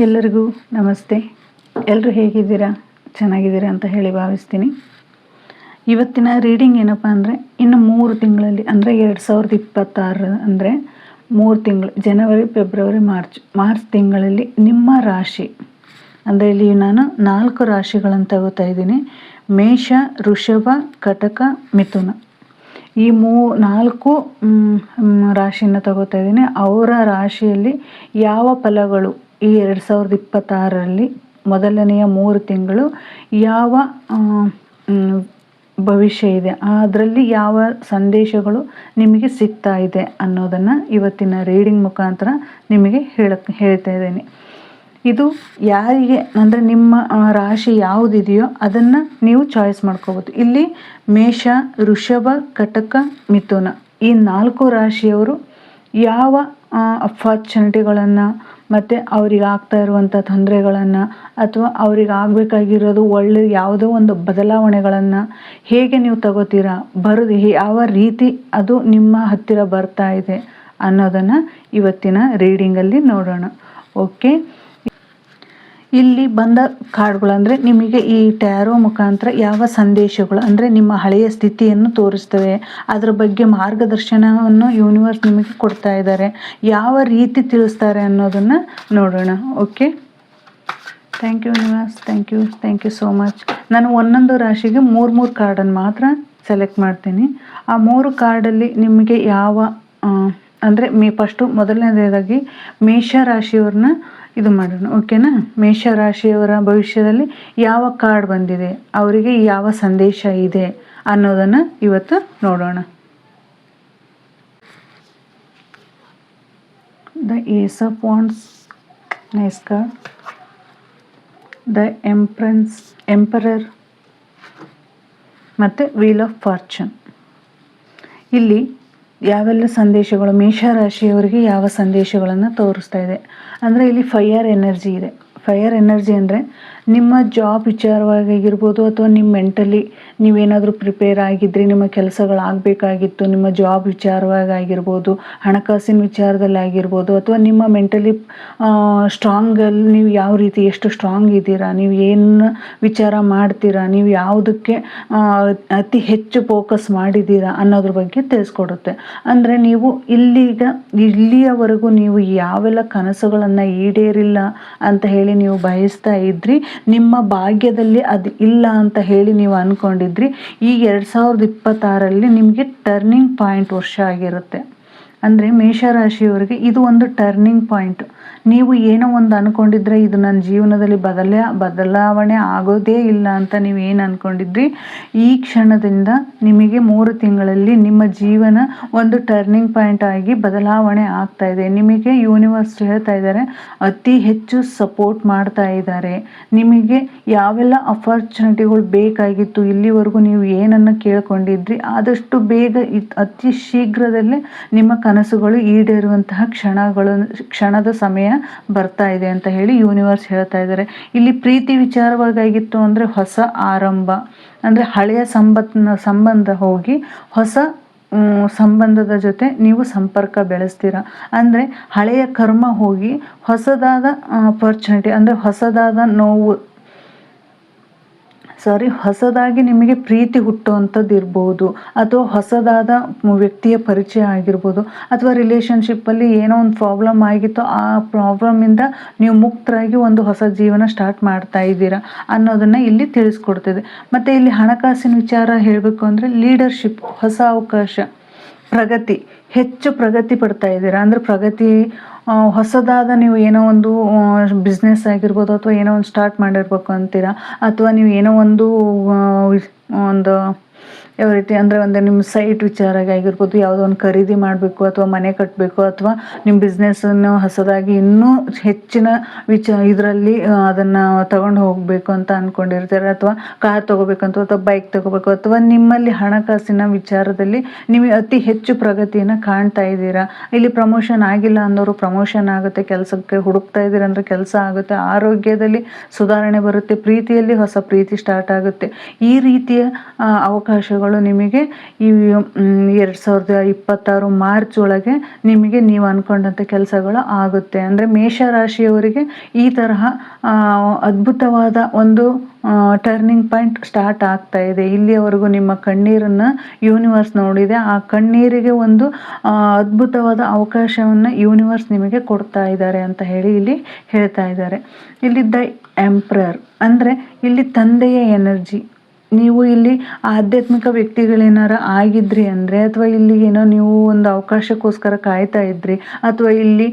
ಎಲ್ಲರಿಗೂ ನಮಸ್ತೆ. ಎಲ್ಲರೂ ಹೇಗಿದ್ದೀರಾ? ಚೆನ್ನಾಗಿದ್ದೀರಾ ಅಂತ ಹೇಳಿ ಭಾವಿಸ್ತೀನಿ. ಇವತ್ತಿನ ರೀಡಿಂಗ್ ಏನಪ್ಪ ಅಂದರೆ, ಇನ್ನು ಮೂರು ತಿಂಗಳಲ್ಲಿ, ಅಂದರೆ ಎರಡು ಸಾವಿರದ ಇಪ್ಪತ್ತಾರು ಅಂದರೆ ಮೂರು ತಿಂಗಳು, ಜನವರಿ, ಫೆಬ್ರವರಿ, ಮಾರ್ಚ್. ಮಾರ್ಚ್ ತಿಂಗಳಲ್ಲಿ ನಿಮ್ಮ ರಾಶಿ. ಅಂದರೆ ಇಲ್ಲಿ ನಾನು ನಾಲ್ಕು ರಾಶಿಗಳನ್ನು ತಗೋತಾ ಇದ್ದೀನಿ. ಮೇಷ ಋಷಭ ಕಟಕ, ಮಿಥುನ. ಈ ಮೂ, ನಾಲ್ಕು ರಾಶಿನ ತಗೋತಾ ಇದ್ದೀನಿ. ಅವರ ರಾಶಿಯಲ್ಲಿ ಯಾವ ಫಲಗಳು ಈ ಎರಡು ಸಾವಿರದ ಇಪ್ಪತ್ತಾರರಲ್ಲಿ ಮೊದಲನೆಯ ಮೂರು ತಿಂಗಳು ಯಾವ ಭವಿಷ್ಯ ಇದೆ, ಅದರಲ್ಲಿ ಯಾವ ಸಂದೇಶಗಳು ನಿಮಗೆ ಸಿಗ್ತಾ ಇದೆ ಅನ್ನೋದನ್ನು ಇವತ್ತಿನ ರೀಡಿಂಗ್ ಮುಖಾಂತರ ನಿಮಗೆ ಹೇಳಕ್ಕೆ ಹೇಳ್ತಾ ಇದ್ದೇನೆ. ಇದು ಯಾರಿಗೆ, ಅಂದರೆ ನಿಮ್ಮ ರಾಶಿ ಯಾವುದಿದೆಯೋ ಅದನ್ನು ನೀವು ಚಾಯ್ಸ್ ಮಾಡ್ಕೋಬೋದು. ಇಲ್ಲಿ ಮೇಷ ಋಷಭ ಕಟಕ, ಮಿಥುನ ಈ ನಾಲ್ಕು ರಾಶಿಯವರು ಯಾವ ಅಫಾರ್ಚುನಿಟಿಗಳನ್ನು ಮತ್ತು ಅವ್ರಿಗೆ ಆಗ್ತಾ ಇರುವಂಥ ತೊಂದರೆಗಳನ್ನು ಅಥವಾ ಅವ್ರಿಗೆ ಆಗಬೇಕಾಗಿರೋದು ಒಳ್ಳೆ ಯಾವುದೋ ಒಂದು ಬದಲಾವಣೆಗಳನ್ನು ಹೇಗೆ ನೀವು ತಗೋತೀರಾ? ಬರೋದು ಯಾವ ರೀತಿ ಅದು ನಿಮ್ಮ ಹತ್ತಿರ ಬರ್ತಾ ಇದೆ ಅನ್ನೋದನ್ನು ಇವತ್ತಿನ ರೀಡಿಂಗಲ್ಲಿ ನೋಡೋಣ. ಓಕೆ ಇಲ್ಲಿ ಬಂದ ಕಾರ್ಡ್ಗಳು ಅಂದರೆ ನಿಮಗೆ ಈ ಟ್ಯಾರೋ ಮುಖಾಂತರ ಯಾವ ಸಂದೇಶಗಳು, ಅಂದರೆ ನಿಮ್ಮ ಹಳೆಯ ಸ್ಥಿತಿಯನ್ನು ತೋರಿಸ್ತವೆ, ಅದರ ಬಗ್ಗೆ ಮಾರ್ಗದರ್ಶನವನ್ನು ಯೂನಿವರ್ಸ್ ನಿಮಗೆ ಕೊಡ್ತಾ ಇದ್ದಾರೆ, ಯಾವ ರೀತಿ ತಿಳಿಸ್ತಾರೆ ಅನ್ನೋದನ್ನು ನೋಡೋಣ okay thank you universe thank you thank you so much ನಾನು ಒಂದೊಂದು ರಾಶಿಗೆ ಮೂರು ಮೂರು ಕಾರ್ಡನ್ನು ಮಾತ್ರ ಸೆಲೆಕ್ಟ್ ಮಾಡ್ತೀನಿ. ಆ ಮೂರು ಕಾರ್ಡಲ್ಲಿ ನಿಮಗೆ ಯಾವ ಅಂದರೆ ಮೇ ಫಸ್ಟು ಮೊದಲನೇದಾಗಿ ಮೇಷ ರಾಶಿಯವ್ರನ್ನ ಇದು ಮಾಡೋಣ. ಓಕೆನಾ ಮೇಷರಾಶಿಯವರ ಭವಿಷ್ಯದಲ್ಲಿ ಯಾವ ಕಾರ್ಡ್ ಬಂದಿದೆ? ಅವರಿಗೆ ಯಾವ ಸಂದೇಶ ಇದೆ ಅನ್ನೋದನ್ನು ಇವತ್ತು ನೋಡೋಣ. The ace of wands nice card the empress emperor ಮತ್ತು ವೀಲ್ ಆಫ್ ಫಾರ್ಚೂನ್ ಇಲ್ಲಿ ಯಾವೆಲ್ಲ ಸಂದೇಶಗಳು ಮೇಷರಾಶಿಯವರಿಗೆ ಯಾವ ಸಂದೇಶಗಳನ್ನು ತೋರಿಸ್ತಾ ಇದೆ? ಅಂದರೆ ಇಲ್ಲಿ ಫೈಯರ್ ಎನರ್ಜಿ ಇದೆ. ಫೈಯರ್ ಎನರ್ಜಿ ಅಂದರೆ ನಿಮ್ಮ ಜಾಬ್ ವಿಚಾರವಾಗಿರ್ಬೋದು ಅಥವಾ ನಿಮ್ಮ ಮೆಂಟಲಿ ನೀವೇನಾದರೂ ಪ್ರಿಪೇರ್ ಆಗಿದ್ರಿ, ನಿಮ್ಮ ಕೆಲಸಗಳಾಗಬೇಕಾಗಿತ್ತು ನಿಮ್ಮ ಜಾಬ್ ವಿಚಾರವಾಗಿ ಆಗಿರ್ಬೋದು ಹಣಕಾಸಿನ ವಿಚಾರದಲ್ಲಿ ಆಗಿರ್ಬೋದು, ಅಥವಾ ನಿಮ್ಮ ಮೆಂಟಲಿ ಸ್ಟ್ರಾಂಗಲ್ಲಿ ನೀವು ಯಾವ ರೀತಿ, ಎಷ್ಟು ಸ್ಟ್ರಾಂಗ್ ಇದ್ದೀರಾ, ನೀವು ಏನು ವಿಚಾರ ಮಾಡ್ತೀರಾ, ನೀವು ಯಾವುದಕ್ಕೆ ಅತಿ ಹೆಚ್ಚು ಫೋಕಸ್ ಮಾಡಿದ್ದೀರಾ ಅನ್ನೋದ್ರ ಬಗ್ಗೆ ತಿಳಿಸ್ಕೊಡುತ್ತೆ. ಅಂದರೆ ನೀವು ಇಲ್ಲಿಗ, ಇಲ್ಲಿಯವರೆಗೂ ನೀವು ಯಾವೆಲ್ಲ ಕನಸುಗಳನ್ನು ಈಡೇರಿಲ್ಲ ಅಂತ ಹೇಳಿ ನೀವು ಬಯಸ್ತಾ ಇದ್ರಿ, ನಿಮ್ಮ ಭಾಗ್ಯದಲ್ಲಿ ಅದು ಇಲ್ಲ ಅಂತ ಹೇಳಿ ನೀವು ಅಂದ್ಕೊಂಡಿದ್ರಿ ಈ ಎರಡು ಸಾವಿರದ ಇಪ್ಪತ್ತಾರಲ್ಲಿ ನಿಮಗೆ ಟರ್ನಿಂಗ್ ಪಾಯಿಂಟ್ ವರ್ಷ ಆಗಿರುತ್ತೆ. ಅಂದರೆ ಮೇಷರಾಶಿಯವರಿಗೆ ಇದು ಒಂದು ಟರ್ನಿಂಗ್ ಪಾಯಿಂಟ್ ನೀವು ಏನೋ ಒಂದು ಅಂದ್ಕೊಂಡಿದ್ರೆ ಇದು ನನ್ನ ಜೀವನದಲ್ಲಿ ಬದಲ ಬದಲಾವಣೆ ಆಗೋದೇ ಇಲ್ಲ ಅಂತ ನೀವು ಏನು ಅನ್ಕೊಂಡಿದ್ರಿ? ಈ ಕ್ಷಣದಿಂದ ನಿಮಗೆ ಮೂರು ತಿಂಗಳಲ್ಲಿ ನಿಮ್ಮ ಜೀವನ ಒಂದು ಟರ್ನಿಂಗ್ ಪಾಯಿಂಟ್ ಆಗಿ ಬದಲಾವಣೆ ಆಗ್ತಾ ಇದೆ. ನಿಮಗೆ ಯೂನಿವರ್ಸ್ ಹೇಳ್ತಾ ಇದ್ದಾರೆ, ಅತಿ ಹೆಚ್ಚು ಸಪೋರ್ಟ್ ಮಾಡ್ತಾ ಇದ್ದಾರೆ. ನಿಮಗೆ ಯಾವೆಲ್ಲ ಅಪರ್ಚುನಿಟಿಗಳು ಬೇಕಾಗಿತ್ತು ಇಲ್ಲಿವರೆಗೂ ನೀವು ಏನನ್ನು ಕೇಳ್ಕೊಂಡಿದ್ರಿ, ಆದಷ್ಟು ಬೇಗ ಅತಿ ಶೀಘ್ರದಲ್ಲೇ ನಿಮ್ಮ ಕನಸುಗಳು ಈಡೇರುವಂತಹ ಕ್ಷಣಗಳು, ಕ್ಷಣದ ಸಮಯ ಬರ್ತಾ ಇದೆ ಅಂತ ಹೇಳಿ ಯೂನಿವರ್ಸ್ ಹೇಳ್ತಾ ಇದ್ದಾರೆ. ಇಲ್ಲಿ ಪ್ರೀತಿ ವಿಚಾರವಾಗಿತ್ತು ಅಂದರೆ ಹೊಸ ಆರಂಭ, ಅಂದರೆ ಹಳೆಯ ಸಂಬಂಧ ಸಂಬಂಧ ಹೋಗಿ ಹೊಸ ಸಂಬಂಧದ ಜೊತೆ ನೀವು ಸಂಪರ್ಕ ಬೆಳೆಸ್ತೀರ? ಅಂದರೆ ಹಳೆಯ ಕರ್ಮ ಹೋಗಿ ಹೊಸದಾದ ಅಪರ್ಚುನಿಟಿ ಅಂದರೆ ಹೊಸದಾದ ನೋವು ಸಾರಿ, ಹೊಸದಾಗಿ ನಿಮಗೆ ಪ್ರೀತಿ ಹುಟ್ಟುವಂಥದ್ದು ಇರ್ಬೋದು, ಅಥವಾ ಹೊಸದಾದ ವ್ಯಕ್ತಿಯ ಪರಿಚಯ ಆಗಿರ್ಬೋದು, ಅಥವಾ ರಿಲೇಷನ್ಶಿಪ್ಪಲ್ಲಿ ಏನೋ ಒಂದು ಪ್ರಾಬ್ಲಮ್ ಆಗಿತ್ತು, ಆ ಪ್ರಾಬ್ಲಮಿಂದ ನೀವು ಮುಕ್ತರಾಗಿ ಒಂದು ಹೊಸ ಜೀವನ ಸ್ಟಾರ್ಟ್ ಮಾಡ್ತಾ ಇದ್ದೀರಾ ಅನ್ನೋದನ್ನು ಇಲ್ಲಿ ತಿಳಿಸ್ಕೊಡ್ತಿದೆ. ಮತ್ತು ಇಲ್ಲಿ ಹಣಕಾಸಿನ ವಿಚಾರ ಹೇಳಬೇಕು ಅಂದರೆ ಲೀಡರ್ಶಿಪ್ ಹೊಸ ಅವಕಾಶ, ಪ್ರಗತಿ, ಹೆಚ್ಚು ಪ್ರಗತಿ ಪಡ್ತಾ ಇದ್ದೀರಾ? ಅಂದರೆ ಪ್ರಗತಿ ಹೊಸದಾದ ನೀವು ಏನೋ ಒಂದು ಬಿಸ್ನೆಸ್ ಆಗಿರ್ಬೋದು ಅಥವಾ ಏನೋ ಒಂದು ಸ್ಟಾರ್ಟ್ ಮಾಡಿರ್ಬೇಕು ಅಂತೀರಾ? ಅಥವಾ ನೀವು ಏನೋ ಒಂದು ಒಂದು ಯಾವ ರೀತಿ ಅಂದರೆ ಒಂದು ನಿಮ್ಮ ಸೈಟ್ ವಿಚಾರಾಗಿ ಆಗಿರ್ಬೋದು, ಯಾವುದೋ ಒಂದು ಖರೀದಿ ಮಾಡಬೇಕು ಅಥವಾ ಮನೆ ಕಟ್ಟಬೇಕು ಅಥವಾ ನಿಮ್ಮ ಬಿಸ್ನೆಸ್ಸನ್ನು ಹೊಸದಾಗಿ ಇನ್ನೂ ಹೆಚ್ಚಿನ ವಿಚ, ಇದರಲ್ಲಿ ಅದನ್ನು ತಗೊಂಡು ಹೋಗಬೇಕು ಅಂತ ಅಂದ್ಕೊಂಡಿರ್ತಾರೆ ಅಥವಾ ಕಾರ್ ತೊಗೋಬೇಕಂತ ಅಥವಾ ಬೈಕ್ ತೊಗೋಬೇಕು ಅಥವಾ ನಿಮ್ಮಲ್ಲಿ ಹಣಕಾಸಿನ ವಿಚಾರದಲ್ಲಿ ನೀವು ಅತಿ ಹೆಚ್ಚು ಪ್ರಗತಿಯನ್ನು ಕಾಣ್ತಾ ಇದ್ದೀರಾ? ಇಲ್ಲಿ ಪ್ರಮೋಷನ್ ಆಗಿಲ್ಲ ಅಂದವರು ಪ್ರಮೋಷನ್ ಆಗುತ್ತೆ, ಕೆಲಸಕ್ಕೆ ಹುಡುಕ್ತಾ ಇದ್ದೀರಾ ಅಂದರೆ ಕೆಲಸ ಆಗುತ್ತೆ, ಆರೋಗ್ಯದಲ್ಲಿ ಸುಧಾರಣೆ ಬರುತ್ತೆ, ಪ್ರೀತಿಯಲ್ಲಿ ಹೊಸ ಪ್ರೀತಿ ಸ್ಟಾರ್ಟ್ ಆಗುತ್ತೆ. ಈ ರೀತಿಯ ಅವಕಾಶಗಳು ಕೆಲಸಗಳು ನಿಮಗೆ ಈ ಎರಡು ಸಾವಿರದ ಇಪ್ಪತ್ತಾರು ಮಾರ್ಚ್ ಒಳಗೆ ನಿಮಗೆ ನೀವು ಅಂದ್ಕೊಂಡಂಥ ಕೆಲಸಗಳು ಆಗುತ್ತೆ. ಅಂದರೆ ಮೇಷರಾಶಿಯವರಿಗೆ ಈ ತರಹ ಅದ್ಭುತವಾದ ಒಂದು ಟರ್ನಿಂಗ್ ಪಾಯಿಂಟ್ ಸ್ಟಾರ್ಟ್ ಆಗ್ತಾ ಇದೆ. ಇಲ್ಲಿಯವರೆಗೂ ನಿಮ್ಮ ಕಣ್ಣೀರನ್ನು ಯೂನಿವರ್ಸ್ ನೋಡಿದೆ. ಆ ಕಣ್ಣೀರಿಗೆ ಒಂದು ಅದ್ಭುತವಾದ ಅವಕಾಶವನ್ನು ಯೂನಿವರ್ಸ್ ನಿಮಗೆ ಕೊಡ್ತಾ ಇದ್ದಾರೆ ಅಂತ ಹೇಳಿ ಇಲ್ಲಿ ಹೇಳ್ತಾ ಇದ್ದಾರೆ. ಇಲ್ಲಿ ದ ಎಂಪ್ರರ್ ಅಂದರೆ ಇಲ್ಲಿ ತಂದೆಯ ಎನರ್ಜಿ ನೀವು ಇಲ್ಲಿ ಆಧ್ಯಾತ್ಮಿಕ ವ್ಯಕ್ತಿಗಳೇನಾರ ಆಗಿದ್ರಿ ಅಂದರೆ, ಅಥವಾ ಇಲ್ಲಿ ಏನೋ ನೀವು ಒಂದು ಅವಕಾಶಕ್ಕೋಸ್ಕರ ಕಾಯ್ತಾ ಇದ್ರಿ, ಅಥವಾ ಇಲ್ಲಿ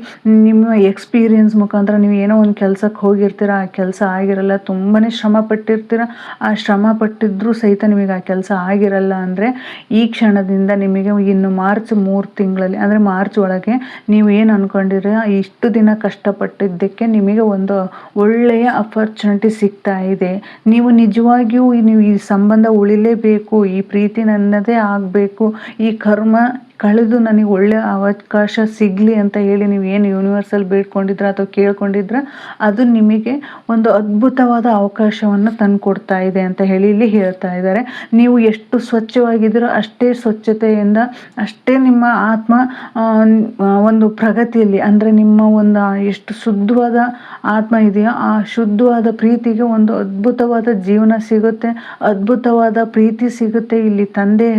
ನಿಮ್ಮ ಎಕ್ಸ್ಪೀರಿಯನ್ಸ್ ಮುಖಾಂತರ ನೀವು ಏನೋ ಒಂದು ಕೆಲಸಕ್ಕೆ ಹೋಗಿರ್ತೀರ, ಆ ಕೆಲಸ ಆಗಿರಲ್ಲ ತುಂಬಾ ಶ್ರಮ ಪಟ್ಟಿರ್ತೀರ, ಆ ಶ್ರಮ ಪಟ್ಟಿದ್ರೂ ಸಹಿತ ನಿಮಗೆ ಆ ಕೆಲಸ ಆಗಿರಲ್ಲ ಅಂದರೆ, ಈ ಕ್ಷಣದಿಂದ ನಿಮಗೆ ಇನ್ನು ಮಾರ್ಚ್ ಮೂರು ತಿಂಗಳಲ್ಲಿ, ಅಂದರೆ ಮಾರ್ಚ್ ಒಳಗೆ ನೀವು ಏನು ಅಂದ್ಕೊಂಡಿರ ಇಷ್ಟು ದಿನ ಕಷ್ಟಪಟ್ಟಿದ್ದಕ್ಕೆ ನಿಮಗೆ ಒಂದು ಒಳ್ಳೆಯ ಅಪರ್ಚುನಿಟಿ ಸಿಗ್ತಾ ಇದೆ. ನೀವು ನಿಜವಾಗಿಯೂ ನೀವು ಈ ಸಂಬಂಧ ಉಳಿಲೇಬೇಕು ಈ ಪ್ರೀತಿ ನನ್ನದೇ ಆಗಬೇಕು ಈ ಕರ್ಮ ಕಳೆದು ನನಗೆ ಒಳ್ಳೆಯ ಅವಕಾಶ ಸಿಗಲಿ ಅಂತ ಹೇಳಿ ನೀವು ಏನು ಯೂನಿವರ್ಸಲ್ಲಿ ಬೇಡ್ಕೊಂಡಿದ್ರ ಅಥವಾ ಕೇಳ್ಕೊಂಡಿದ್ರ, ಅದು ನಿಮಗೆ ಒಂದು ಅದ್ಭುತವಾದ ಅವಕಾಶವನ್ನು ತಂದುಕೊಡ್ತಾ ಇದೆ ಅಂತ ಹೇಳಿ ಇಲ್ಲಿ ಹೇಳ್ತಾ ಇದ್ದಾರೆ. ನೀವು ಎಷ್ಟು ಸ್ವಚ್ಛವಾಗಿದ್ದೀರೋ ಅಷ್ಟೇ ಸ್ವಚ್ಛತೆಯಿಂದ, ಅಷ್ಟೇ ನಿಮ್ಮ ಆತ್ಮ ಒಂದು ಪ್ರಗತಿಯಲ್ಲಿ, ಅಂದರೆ ನಿಮ್ಮ ಒಂದು ಎಷ್ಟು ಶುದ್ಧವಾದ ಆತ್ಮ ಇದೆಯೋ ಆ ಶುದ್ಧವಾದ ಪ್ರೀತಿಗೆ ಒಂದು ಅದ್ಭುತವಾದ ಜೀವನ ಸಿಗುತ್ತೆ, ಅದ್ಭುತವಾದ ಪ್ರೀತಿ ಸಿಗುತ್ತೆ. ಇಲ್ಲಿ ತಂದೆ